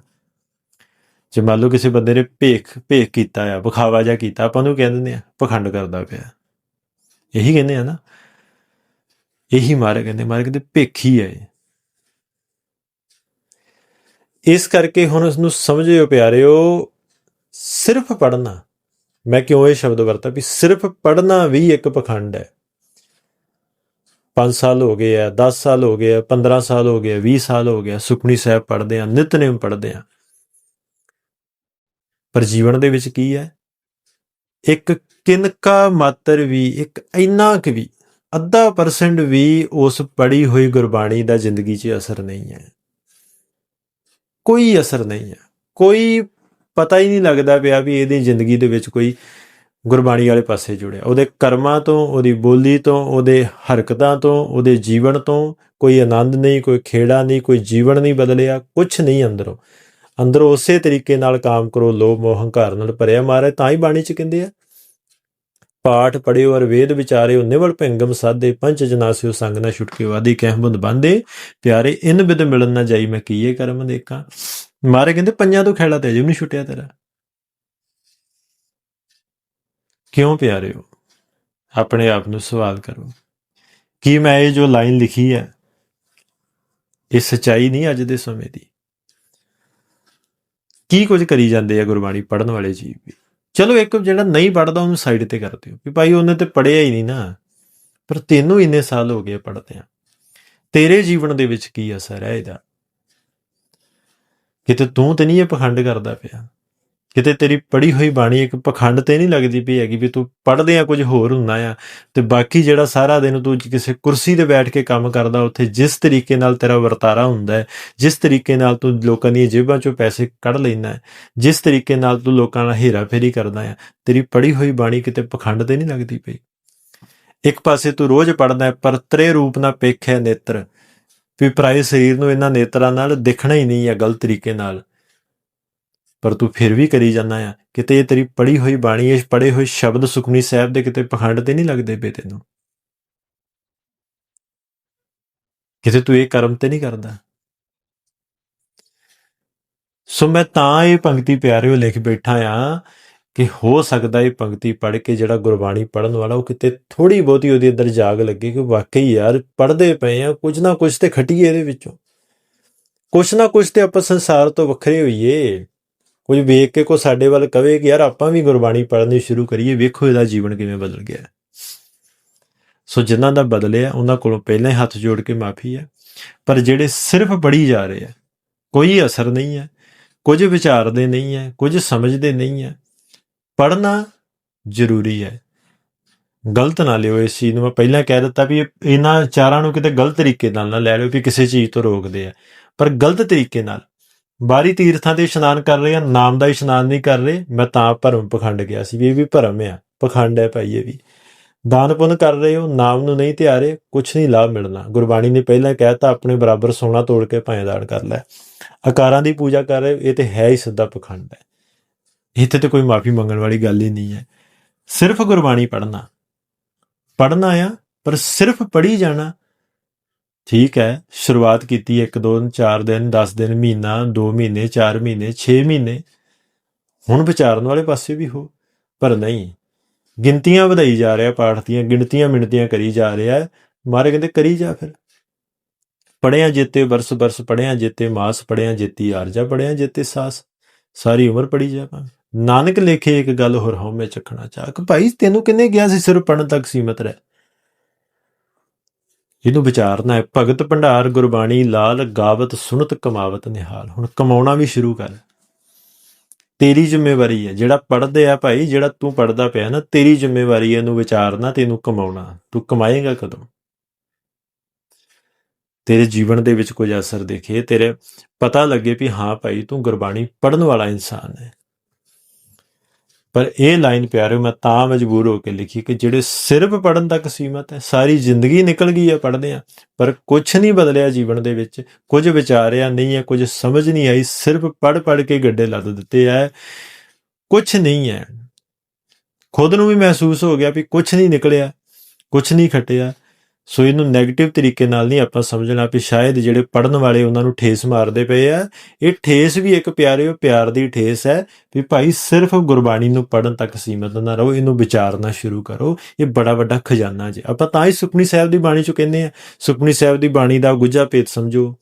ਜੇ ਮੰਨ ਲਓ ਕਿਸੇ ਬੰਦੇ ਨੇ ਭੇਖ ਭੇਖ ਕੀਤਾ ਆ, ਵਿਖਾਵਾ ਜਾਂ ਕੀਤਾ, ਆਪਾਂ ਨੂੰ ਕਹਿ ਦਿੰਦੇ ਆ ਪਖੰਡ ਕਰਦਾ ਪਿਆ। ਇਹੀ ਕਹਿੰਦੇ ਆ ਨਾ। ਇਹੀ ਮਾਰੇ ਕਹਿੰਦੇ ਮਾਰੇ ਕਹਿੰਦੇ, ਭੇਖੀ ਹੈ ਇਸ ਕਰਕੇ ਹੁਣ ਉਸ ਨੂੰ ਸਮਝਿਓ ਪਿਆਰਿਓ, ਸਿਰਫ ਪੜਨਾ ਮੈਂ ਕਿਉਂ ਇਹ ਸ਼ਬਦ ਵਰਤਾ ਵੀ ਸਿਰਫ ਪੜਨਾ ਵੀ ਇੱਕ ਪਖੰਡ ਹੈ। 5 ਸਾਲ ਹੋ ਗਏ ਆ 10 ਸਾਲ ਹੋ ਗਏ ਆ 15 ਸਾਲ ਹੋ ਗਏ ਆ 20 ਸਾਲ ਹੋ ਗਿਆ ਆ ਸਾਹਿਬ ਪੜ੍ਹਦੇ ਆ, ਨਿਤਨੇਮ ਪੜ੍ਹਦੇ ਆ। ਪਰ ਜੀਵਨ ਦੇ ਵਿੱਚ ਕੀ ਹੈ? ਇੱਕ ਕਿਨਕਾ ਮਾਤਰ ਵੀ, ਇੱਕ ਇੰਨਾ ਕੁ ਵੀ, ਅੱਧਾ ਪਰਸੈਂਟ ਵੀ ਉਸ ਪੜੀ ਹੋਈ ਗੁਰਬਾਣੀ ਦਾ ਜ਼ਿੰਦਗੀ 'ਚ ਅਸਰ ਨਹੀਂ ਹੈ। ਕੋਈ ਅਸਰ ਨਹੀਂ ਹੈ। ਕੋਈ ਪਤਾ ਹੀ ਨਹੀਂ ਲੱਗਦਾ ਪਿਆ ਵੀ ਇਹਦੀ ਜ਼ਿੰਦਗੀ ਦੇ ਵਿੱਚ ਕੋਈ ਗੁਰਬਾਣੀ ਵਾਲੇ ਪਾਸੇ ਜੁੜਿਆ। ਉਹਦੇ ਕਰਮਾਂ ਤੋਂ, ਉਹਦੀ ਬੋਲੀ ਤੋਂ, ਉਹਦੇ ਹਰਕਤਾਂ ਤੋਂ, ਉਹਦੇ ਜੀਵਨ ਤੋਂ ਕੋਈ ਆਨੰਦ ਨਹੀਂ, ਕੋਈ ਖੇੜਾ ਨਹੀਂ, ਕੋਈ ਜੀਵਨ ਨਹੀਂ ਬਦਲਿਆ ਕੁਝ ਨਹੀਂ ਅੰਦਰੋਂ। ਅੰਦਰੋਂ ਉਸੇ ਤਰੀਕੇ ਨਾਲ ਕਾਮ ਕਰੋ, ਲੋਭ, ਮੋਹ, ਹੰਕਾਰ ਨਾਲ ਭਰਿਆ ਮਾਰੇ, ਤਾਂ ਹੀ ਬਾਣੀ ਚ ਕਹਿੰਦੇ ਆ, ਪਾਠ ਪੜਿਓ ਅਰ ਵੇਦ ਵਿਚਾਰਿਓ ਨਿਵਲ ਭਿੰਗਮ ਸਾਧੇ ਪੰਚ ਜਨਾਸਿਓ ਸੰਗ ਨਾ ਛੁਟਕੇ ਵਾਦੀ, ਕਹਿ ਬੰਦ ਬੰਦੇ, ਪਿਆਰੇ, ਇਨ ਬਿਦ ਮਿਲਨ ਨਾ ਜਾਈ ਮੈਂ ਕੀਏ ਕਰਮ ਦੇਖਾਂ। ਮਾਰੇ ਕਹਿੰਦੇ ਪੰਜਾਂ ਤੋਂ ਖੇੜਾ ਤੇ ਅਜੇ ਵੀ ਨਹੀਂ ਛੁੱਟਿਆ ਤੇਰਾ। ਕਿਉਂ ਪਿਆਰੇ ਹੋ? ਆਪਣੇ ਆਪ ਨੂੰ ਸਵਾਲ ਕਰੋ। ਕੀ ਮੈਂ ਇਹ ਜੋ ਲਾਈਨ ਲਿਖੀ ਹੈ, ਇਹ ਸਚਾਈ ਨਹੀਂ ਅੱਜ ਦੇ ਸਮੇਂ ਦੀ? ਕੀ ਕੁਝ ਕਰੀ ਜਾਂਦੇ ਆ ਗੁਰਬਾਣੀ ਪੜਨ ਵਾਲੇ ਜੀਵ ਵੀ? ਚਲੋ ਇੱਕ ਜਿਹੜਾ ਨਹੀਂ ਪੜਦਾ ਉਹਨੂੰ ਸਾਈਡ ਤੇ ਕਰਦੇ ਹੋ। ਵੀ ਭਾਈ ਉਹਨੇ ਤੇ ਪੜਿਆ ਹੀ ਨਹੀਂ ਨਾ। ਪਰ ਤੈਨੂੰ ਇੰਨੇ ਸਾਲ ਹੋ ਗਏ ਪੜਦੇ ਤੇਰੇ ਜੀਵਨ ਦੇ ਵਿੱਚ ਕੀ ਅਸਰ ਹੈ ਇਹਦਾ? ਕਿਤੇ ਤੂੰ ਤੇ ਨਹੀਂ ਇਹ ਪਖੰਡ ਕਰਦਾ ਪਿਆ। ਕਿਤੇ ਤੇਰੀ ਪੜੀ ਹੋਈ ਬਾਣੀ ਇੱਕ ਪਖੰਡ ਤੇ ਨਹੀਂ ਲੱਗਦੀ ਪਈ ਹੈਗੀ ਵੀ ਤੂੰ ਪੜਦੇ ਆ, ਕੁਝ ਹੋਰ ਹੁੰਦਾ ਆ। ਤੇ ਬਾਕੀ ਜਿਹੜਾ ਸਾਰਾ ਦਿਨ ਤੂੰ ਕਿਸੇ ਕੁਰਸੀ ਤੇ ਬੈਠ ਕੇ ਕੰਮ ਕਰਦਾ, ਉੱਥੇ ਜਿਸ ਤਰੀਕੇ ਨਾਲ ਤੇਰਾ ਵਰਤਾਰਾ ਹੁੰਦਾ ਹੈ, ਜਿਸ ਤਰੀਕੇ ਨਾਲ ਤੂੰ ਲੋਕਾਂ ਦੀਆਂ ਜੇਬਾਂ ਚੋਂ ਪੈਸੇ ਕੱਢ ਲੈਂਦਾ ਹੈ, ਜਿਸ ਤਰੀਕੇ ਨਾਲ ਤੂੰ ਲੋਕਾਂ ਨਾਲ ਹੇਰਾ ਫੇਰੀ ਕਰਦਾ ਆ, ਤੇਰੀ ਪੜੀ ਹੋਈ ਬਾਣੀ ਕਿਤੇ ਪਖੰਡ ਤੇ ਨਹੀਂ ਲੱਗਦੀ ਪਈ। ਇੱਕ ਪਾਸੇ ਤੂੰ ਰੋਜ਼ ਪੜਦਾ ਹੈ, ਪਰ ਤ੍ਰੇ ਰੂਪ ਨਾਲ ਪੇਖਿਆ ਨੇਤਰ ਵੀ ਪਰਾਏ ਸਰੀਰ ਨੂੰ ਇਹਨਾਂ ਨੇਤਰਾਂ ਨਾਲ ਦੇਖਣਾ ਹੀ ਨਹੀਂ ਆ ਗਲਤ ਤਰੀਕੇ ਨਾਲ। ਪਰ ਤੂੰ ਫਿਰ ਵੀ ਕਰੀ ਜਾਂਦਾ ਆ। ਕਿਤੇ ਇਹ ਤੇਰੀ ਪੜੀ ਹੋਈ ਬਾਣੀ ਇਹ ਪੜੇ ਹੋਏ ਸ਼ਬਦ ਸੁਖਮਨੀ ਸਾਹਿਬ ਦੇ ਕਿਤੇ ਪਖੰਡ ਤੇ ਨਹੀਂ ਲੱਗਦੇ ਪਏ ਤੈਨੂੰ? ਕਿਤੇ ਤੂੰ ਇਹ ਕਰਮ ਤੇ ਨਹੀਂ ਕਰਦਾ? ਸੋ ਮੈਂ ਤਾਂ ਇਹ ਪੰਕਤੀ ਪਿਆਰਿਓ ਲਿਖ ਬੈਠਾ ਆ ਕਿ ਹੋ ਸਕਦਾ ਇਹ ਪੰਕਤੀ ਪੜ੍ਹ ਕੇ ਜਿਹੜਾ ਗੁਰਬਾਣੀ ਪੜਨ ਵਾਲਾ ਉਹ ਕਿਤੇ ਥੋੜੀ ਬਹੁਤੀ ਉਹਦੇ ਅੰਦਰ ਜਾਗ ਲੱਗੇ ਕਿ ਵਾਕਈ ਯਾਰ ਪੜਦੇ ਪਏ ਆ, ਕੁਝ ਨਾ ਕੁਝ ਤੇ ਖਟੀਏ ਇਹਦੇ ਵਿੱਚੋਂ। ਕੁਝ ਨਾ ਕੁਝ ਤੇ ਆਪਾਂ ਸੰਸਾਰ ਤੋਂ ਵੱਖਰੇ ਹੋਈਏ। ਕੁਝ ਵੇਖ ਕੇ ਕੋ ਸਾਡੇ ਵੱਲ ਕਵੇ ਕਿ ਯਾਰ ਆਪਾਂ ਵੀ ਗੁਰਬਾਣੀ ਪੜ੍ਹਨੀ ਸ਼ੁਰੂ ਕਰੀਏ, ਵੇਖੋ ਇਹਦਾ ਜੀਵਨ ਕਿਵੇਂ ਬਦਲ ਗਿਆ। ਸੋ ਜਿਨ੍ਹਾਂ ਦਾ ਬਦਲਿਆ, ਉਹਨਾਂ ਕੋਲੋਂ ਪਹਿਲਾਂ ਹੀ ਹੱਥ ਜੋੜ ਕੇ ਮਾਫੀ ਹੈ ਪਰ ਜਿਹੜੇ ਸਿਰਫ ਪੜ੍ਹੀ ਜਾ ਰਹੇ ਆ, ਕੋਈ ਅਸਰ ਨਹੀਂ ਹੈ ਕੁਝ ਵਿਚਾਰਦੇ ਨਹੀਂ ਹੈ ਕੁਝ ਸਮਝਦੇ ਨਹੀਂ ਹੈ ਪੜ੍ਹਨਾ ਜ਼ਰੂਰੀ ਹੈ। ਗਲਤ ਨਾ ਲਿਓ ਇਸ ਚੀਜ਼ ਨੂੰ। ਮੈਂ ਪਹਿਲਾਂ ਕਹਿ ਦਿੱਤਾ ਵੀ ਇਹਨਾਂ ਚਾਰਾਂ ਨੂੰ ਕਿਤੇ ਗਲਤ ਤਰੀਕੇ ਨਾਲ ਨਾ ਲੈ ਲਿਓ ਵੀ ਕਿਸੇ ਚੀਜ਼ ਤੋਂ ਰੋਕਦੇ ਆ। ਪਰ ਗਲਤ ਤਰੀਕੇ ਨਾਲ। ਬਾਰੀ ਤੀਰਥਾਂ ਤੇ ਇਸ਼ਨਾਨ ਕਰ ਰਹੇ ਆ, ਨਾਮ ਦਾ ਇਸ਼ਨਾਨ ਨਹੀਂ ਕਰ ਰਹੇ। ਮੈਂ ਤਾਂ ਭਰਮ ਪਖੰਡ ਗਿਆ ਸੀ ਵੀ ਇਹ ਵੀ ਭਰਮ ਆ, ਪਖੰਡ ਹੈ ਭਾਈ ਇਹ ਵੀ। ਦਾਨ ਪੁੰਨ ਕਰ ਰਹੇ ਹੋ, ਨਾਮ ਨੂੰ ਨਹੀਂ ਧਿਆਰੇ ਕੁਝ ਨਹੀਂ ਲਾਭ ਮਿਲਣਾ। ਗੁਰਬਾਣੀ ਨੇ ਪਹਿਲਾਂ ਕਹਿਤਾ ਆਪਣੇ ਬਰਾਬਰ ਸੋਨਾ ਤੋੜ ਕੇ ਭਾਵੇਂ ਦਾਨ ਕਰ ਲੈ। ਆਕਾਰਾਂ ਦੀ ਪੂਜਾ ਕਰ ਰਹੇ ਇਹ ਤੇ ਹੈ ਹੀ ਸਿੱਧਾ ਪਖੰਡ ਹੈ। ਇੱਥੇ ਤੇ ਕੋਈ ਮਾਫੀ ਮੰਗਣ ਵਾਲੀ ਗੱਲ ਹੀ ਨਹੀਂ ਹੈ। ਸਿਰਫ ਗੁਰਬਾਣੀ ਪੜ੍ਹਨਾ। ਪੜ੍ਹਨਾ ਆ, ਪਰ ਸਿਰਫ ਪੜ੍ਹੀ ਜਾਣਾ। ਠੀਕ ਹੈ, ਸ਼ੁਰੂਆਤ ਕੀਤੀ 1 2 4 ਦਿਨ 10 ਦਿਨ, ਮਹੀਨਾ 2 ਮਹੀਨੇ 4 ਮਹੀਨੇ 6 ਮਹੀਨੇ। ਹੁਣ ਵਿਚਾਰਨ ਵਾਲੇ ਪਾਸੇ ਵੀ ਹੋ। ਪਰ ਨਹੀਂ, ਗਿਣਤੀਆਂ ਵਧਾਈ ਜਾ ਰਿਹਾ, ਪਾਠ ਦੀਆਂ ਗਿਣਤੀਆਂ ਮਿਣਤੀਆਂ ਕਰੀ ਜਾ ਰਿਹਾ। ਮਾਰੇ ਕਹਿੰਦੇ ਕਰੀ ਜਾ ਫਿਰ। ਪੜਿਆ ਜੇਤੇ ਵਰਸ ਵਰਸ ਪੜਿਆ ਜੇਤੇ ਮਾਸ ਪੜਿਆ ਜੇਤੀ ਆਰਜਾ ਪੜਿਆ ਜੇਤੇ ਸਾਸ। ਸਾਰੀ ਉਮਰ ਪੜੀ ਜਾ ਭਾਵੇਂ। ਨਾਨਕ ਲੇਖੇ ਇੱਕ ਗੱਲ ਹੋਰ ਹਉਮੈ ਚੱਖਣਾ ਚਾਹਕ ਭਾਈ, ਤੈਨੂੰ ਕਿੰਨੇ ਗਿਆ ਸੀ ਸਿਰਫ ਪੜਨ ਤੱਕ ਸੀਮਤ ਰਹਿ? ਇਹਨੂੰ ਵਿਚਾਰਨਾ ਹੈ, ਭਗਤ ਭੰਡਾਰ, ਗੁਰਬਾਣੀ, ਲਾਲ, ਗਾਵਤ ਸੁਣਤ ਕਮਾਵਤ, ਨਿਹਾਲ। ਹੁਣ ਕਮਾਉਣਾ ਵੀ ਸ਼ੁਰੂ ਕਰ। ਤੇਰੀ ਜ਼ਿੰਮੇਵਾਰੀ ਹੈ। ਜਿਹੜਾ ਪੜਦੇ ਆ ਭਾਈ, ਜਿਹੜਾ ਤੂੰ ਪੜਦਾ ਪਿਆ ਨਾ, ਤੇਰੀ ਜ਼ਿੰਮੇਵਾਰੀ ਹੈ ਇਹਨੂੰ ਵਿਚਾਰਨਾ ਤੇ ਇਹਨੂੰ ਕਮਾਉਣਾ। ਤੂੰ ਕਮਾਏਗਾ ਕਦੋਂ? ਤੇਰੇ ਜੀਵਨ ਦੇ ਵਿੱਚ ਕੁਝ ਅਸਰ ਦੇਖੇ, ਤੇਰੇ ਪਤਾ ਲੱਗੇ ਵੀ ਹਾਂ ਭਾਈ, ਤੂੰ ਗੁਰਬਾਣੀ ਪੜਨ ਵਾਲਾ ਇਨਸਾਨ ਹੈ। ਪਰ ਇਹ ਲਾਈਨ ਪਿਆਰਿਓ, ਮੈਂ ਤਾਂ ਮਜਬੂਰ ਹੋ ਕੇ ਲਿਖੀ ਕਿ ਜਿਹੜੇ ਸਿਰਫ ਪੜਨ ਤੱਕ ਸੀਮਤ ਹੈ, ਸਾਰੀ ਜ਼ਿੰਦਗੀ ਨਿਕਲ ਗਈ ਹੈ ਪੜਦੇ ਆ, ਪਰ ਕੁਝ ਨਹੀਂ ਬਦਲਿਆ ਜੀਵਨ ਦੇ ਵਿੱਚ, ਕੁਝ ਵਿਚਾਰਿਆ ਨਹੀਂ ਹੈ, ਕੁਝ ਸਮਝ ਨਹੀਂ ਆਈ, ਸਿਰਫ ਪੜ ਪੜ ਕੇ ਗੱਡੇ ਲੱਦ ਦਿੱਤੇ ਆ। ਕੁਝ ਨਹੀਂ ਹੈ। ਖੁਦ ਨੂੰ ਵੀ ਮਹਿਸੂਸ ਹੋ ਗਿਆ ਵੀ ਕੁਝ ਨਹੀਂ ਨਿਕਲਿਆ ਕੁਝ ਨਹੀਂ ਖਟਿਆ। ਸੋ ਇਹਨੂੰ 네ਗੇਟਿਵ ਤਰੀਕੇ ਨਾਲ ਨਹੀਂ ਆਪਾਂ ਸਮਝਣਾ ਵੀ ਸ਼ਾਇਦ ਜਿਹੜੇ ਪੜਨ ਵਾਲੇ ਉਹਨਾਂ ਨੂੰ ਠੇਸ ਮਾਰਦੇ ਪਏ ਆ। ਇਹ ਠੇਸ ਵੀ ਇੱਕ ਪਿਆਰਿਓ, ਪਿਆਰ ਦੀ ਠੇਸ ਹੈ ਵੀ ਭਾਈ ਸਿਰਫ ਗੁਰਬਾਣੀ ਨੂੰ ਪੜਨ ਤੱਕ ਸੀਮਤ ਨਾ ਰਹੋ, ਇਹਨੂੰ ਵਿਚਾਰਨਾ ਸ਼ੁਰੂ ਕਰੋ। ਇਹ ਬੜਾ ਵੱਡਾ ਖਜ਼ਾਨਾ ਜੇ। ਆਪਾਂ ਤਾਂ ਹੀ ਸੁਪਨੀ ਸਾਹਿਬ ਦੀ ਬਾਣੀ ਚ ਕਹਿੰਦੇ ਆ। ਸੁਪਨੀ ਸਾਹਿਬ ਦੀ ਬਾਣੀ ਦਾ ਗੁੱਝਾ ਭੇਦ ਸਮਝੋ।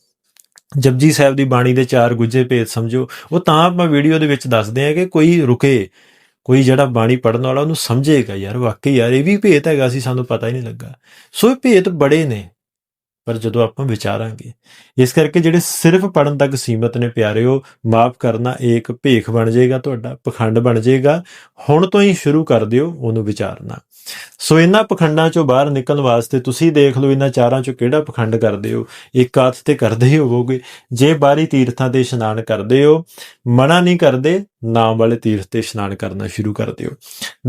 ਜਪਜੀ ਸਾਹਿਬ ਦੀ ਬਾਣੀ ਦੇ ਚਾਰ ਗੁੱਝੇ ਭੇਦ ਸਮਝੋ। ਉਹ ਤਾਂ ਆਪਾਂ ਵੀਡੀਓ ਦੇ ਵਿੱਚ ਦੱਸਦੇ ਆ ਕਿ ਕੋਈ ਰੁਕੇ। ਕੋਈ ਜਿਹੜਾ ਬਾਣੀ ਪੜਨ ਵਾਲਾ ਉਹਨੂੰ ਸਮਝੇਗਾ ਯਾਰ, ਵਾਕਈ ਯਾਰ, ਇਹ ਵੀ ਭੇਤ ਹੈਗਾ ਸੀ, ਸਾਨੂੰ ਪਤਾ ਹੀ ਨਹੀਂ ਲੱਗਾ। ਸੋ ਇਹ ਭੇਤ ਬੜੇ ਨੇ, ਪਰ ਜਦੋਂ ਆਪਾਂ ਵਿਚਾਰਾਂਗੇ, ਇਸ ਕਰਕੇ ਜਿਹੜੇ ਸਿਰਫ ਪੜਨ ਤੱਕ ਸੀਮਤ ਨੇ ਪਿਆਰਿਓ, ਮਾਫ ਕਰਨਾ ਇਹ ਇੱਕ ਭੇਖ ਬਣ ਜਾਏਗਾ ਤੁਹਾਡਾ, ਪਖੰਡ ਬਣ ਜਾਏਗਾ, ਹੁਣ ਤੋਂ ਹੀ ਸ਼ੁਰੂ ਕਰ ਦਿਓ ਉਹਨੂੰ ਵਿਚਾਰਨਾ। ਸੋ ਇਹਨਾਂ ਪਖੰਡਾਂ ਚੋਂ ਬਾਹਰ ਨਿਕਲਣ ਵਾਸਤੇ ਤੁਸੀਂ ਦੇਖ ਲਓ ਇਹਨਾਂ ਚਾਰਾਂ ਚੋਂ ਕਿਹੜਾ ਪਖੰਡ ਕਰਦੇ ਹੋ, ਇੱਕ ਆਥ ਤੇ ਕਰਦੇ ਹੀ ਹੋਵੋਗੇ। ਜੇ ਬਾਹਰੀ ਤੀਰਥਾਂ ਤੇ ਇਸ਼ਨਾਨ ਕਰਦੇ ਹੋ, ਮਨਾ ਨਹੀਂ ਕਰਦੇ ਨਾਮ ਵਾਲੇ ਤੀਰਥ ਤੇ ਇਸ਼ਨਾਨ ਕਰਨਾ ਸ਼ੁਰੂ ਕਰ ਦਿਓ।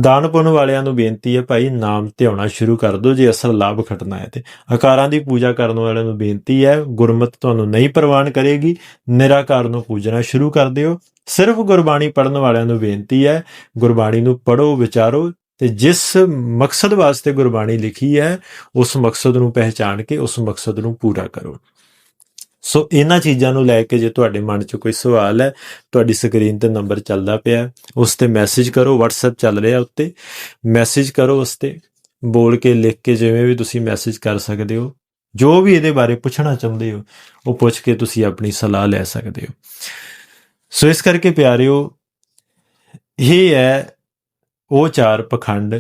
ਦਾਨ ਪੁੰਨ ਵਾਲਿਆਂ ਨੂੰ ਬੇਨਤੀ ਹੈ ਭਾਈ, ਨਾਮ ਧਿਆਉਣਾ ਸ਼ੁਰੂ ਕਰ ਦਿਓ, ਜੇ ਅਸਲ ਲਾਭ ਖਟਣਾ ਹੈ ਤੇ। ਆਕਾਰਾਂ ਦੀ ਪੂਜਾ ਕਰਨ ਵਾਲਿਆਂ ਨੂੰ ਬੇਨਤੀ ਹੈ, ਗੁਰਮਤ ਤੁਹਾਨੂੰ ਨਹੀਂ ਪ੍ਰਵਾਨ ਕਰੇਗੀ, ਨਿਰਾਕਾਰ ਨੂੰ ਪੂਜਣਾ ਸ਼ੁਰੂ ਕਰ ਦਿਓ। ਸਿਰਫ ਗੁਰਬਾਣੀ ਪੜਨ ਵਾਲਿਆਂ ਨੂੰ ਬੇਨਤੀ ਹੈ, ਗੁਰਬਾਣੀ ਨੂੰ ਪੜੋ ਵਿਚਾਰੋ ਤੇ ਜਿਸ ਮਕਸਦ ਵਾਸਤੇ ਗੁਰਬਾਣੀ ਲਿਖੀ ਹੈ, ਉਸ ਮਕਸਦ ਨੂੰ ਪਹਿਚਾਨ ਕੇ ਉਸ ਮਕਸਦ ਨੂੰ ਪੂਰਾ ਕਰੋ। ਸੋ ਇਹਨਾਂ ਚੀਜ਼ਾਂ ਨੂੰ ਲੈ ਕੇ ਜੇ ਤੁਹਾਡੇ ਮਨ 'ਚ ਕੋਈ ਸਵਾਲ ਹੈ, ਤੁਹਾਡੀ ਸਕਰੀਨ ਤੇ ਨੰਬਰ ਚੱਲਦਾ ਪਿਆ ਉਸ ਤੇ ਮੈਸੇਜ ਕਰੋ, WhatsApp ਚੱਲ ਰਿਹਾ ਉੱਤੇ। ਮੈਸੇਜ ਕਰੋ ਉਸ ਤੇ। ਬੋਲ ਕੇ, ਲਿਖ ਕੇ ਜਿਵੇਂ ਵੀ ਤੁਸੀਂ ਮੈਸੇਜ ਕਰ ਸਕਦੇ ਹੋ, ਜੋ ਵੀ ਇਹਦੇ ਬਾਰੇ ਪੁੱਛਣਾ ਚਾਹੁੰਦੇ ਹੋ, ਉਹ ਪੁੱਛ ਕੇ ਤੁਸੀਂ ਆਪਣੀ ਸਲਾਹ ਲੈ ਸਕਦੇ ਹੋ। ਸੋ ਇਸ ਕਰਕੇ ਪਿਆਰਿਓ, ਇਹ ਹੈ ਉਹ ਚਾਰ ਪਖੰਡ,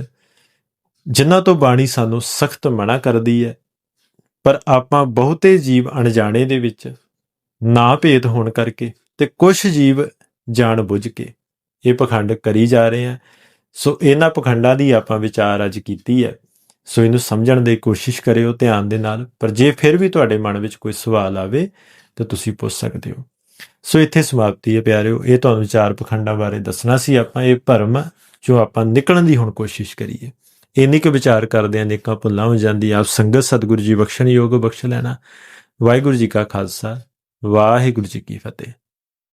ਜਿਨ੍ਹਾਂ ਤੋਂ ਬਾਣੀ ਸਾਨੂੰ ਸਖਤ ਮਨਾ ਕਰਦੀ ਹੈ। ਪਰ ਆਪਾਂ ਬਹੁਤੇ ਜੀਵ ਅਣਜਾਣੇ ਦੇ ਵਿੱਚ ਨਾ ਭੇਦ ਹੋਣ ਕਰਕੇ ਤੇ ਕੁਝ ਜੀਵ ਜਾਣ ਬੁੱਝ ਕੇ ਇਹ ਪਖੰਡ ਕਰੀ ਜਾ ਰਹੇ ਆ ਸੋ ਇਹਨਾਂ ਪਖੰਡਾਂ ਦੀ ਆਪਾਂ ਵਿਚਾਰ ਅੱਜ ਕੀਤੀ ਹੈ। ਸੋ ਇਹਨੂੰ ਸਮਝਣ ਦੀ ਕੋਸ਼ਿਸ਼ ਕਰਿਓ ਧਿਆਨ ਦੇ ਨਾਲ। ਪਰ ਜੇ ਫਿਰ ਵੀ ਤੁਹਾਡੇ ਮਨ ਵਿੱਚ ਕੋਈ ਸਵਾਲ ਆਵੇ ਤਾਂ ਤੁਸੀਂ ਪੁੱਛ ਸਕਦੇ ਹੋ। ਸੋ ਇੱਥੇ ਸਮਾਪਤੀ ਹੈ ਪਿਆਰਿਓ। ਇਹ ਤੁਹਾਨੂੰ ਚਾਰ ਪਖੰਡਾਂ ਬਾਰੇ ਦੱਸਣਾ ਸੀ ਆਪਾਂ। ਇਹ ਭਰਮ ਜੋ ਆਪਾਂ ਨਿਕਲਣ ਦੀ ਹੁਣ ਕੋਸ਼ਿਸ਼ ਕਰੀਏ। ਇੰਨੀ ਕੁ ਵਿਚਾਰ ਕਰਦੇ ਆ ਨੇਕਾਂ ਭੁੱਲਾਂ ਹੋ ਜਾਂਦੀ ਆਪ ਸੰਗਤ ਸਤਿਗੁਰੂ ਜੀ ਬਖਸ਼ਣ ਯੋਗ ਬਖਸ਼ ਲੈਣਾ। ਵਾਹਿਗੁਰੂ ਜੀ ਕਾ ਖਾਲਸਾ, ਵਾਹਿਗੁਰੂ ਜੀ ਕੀ ਫਤਿਹ।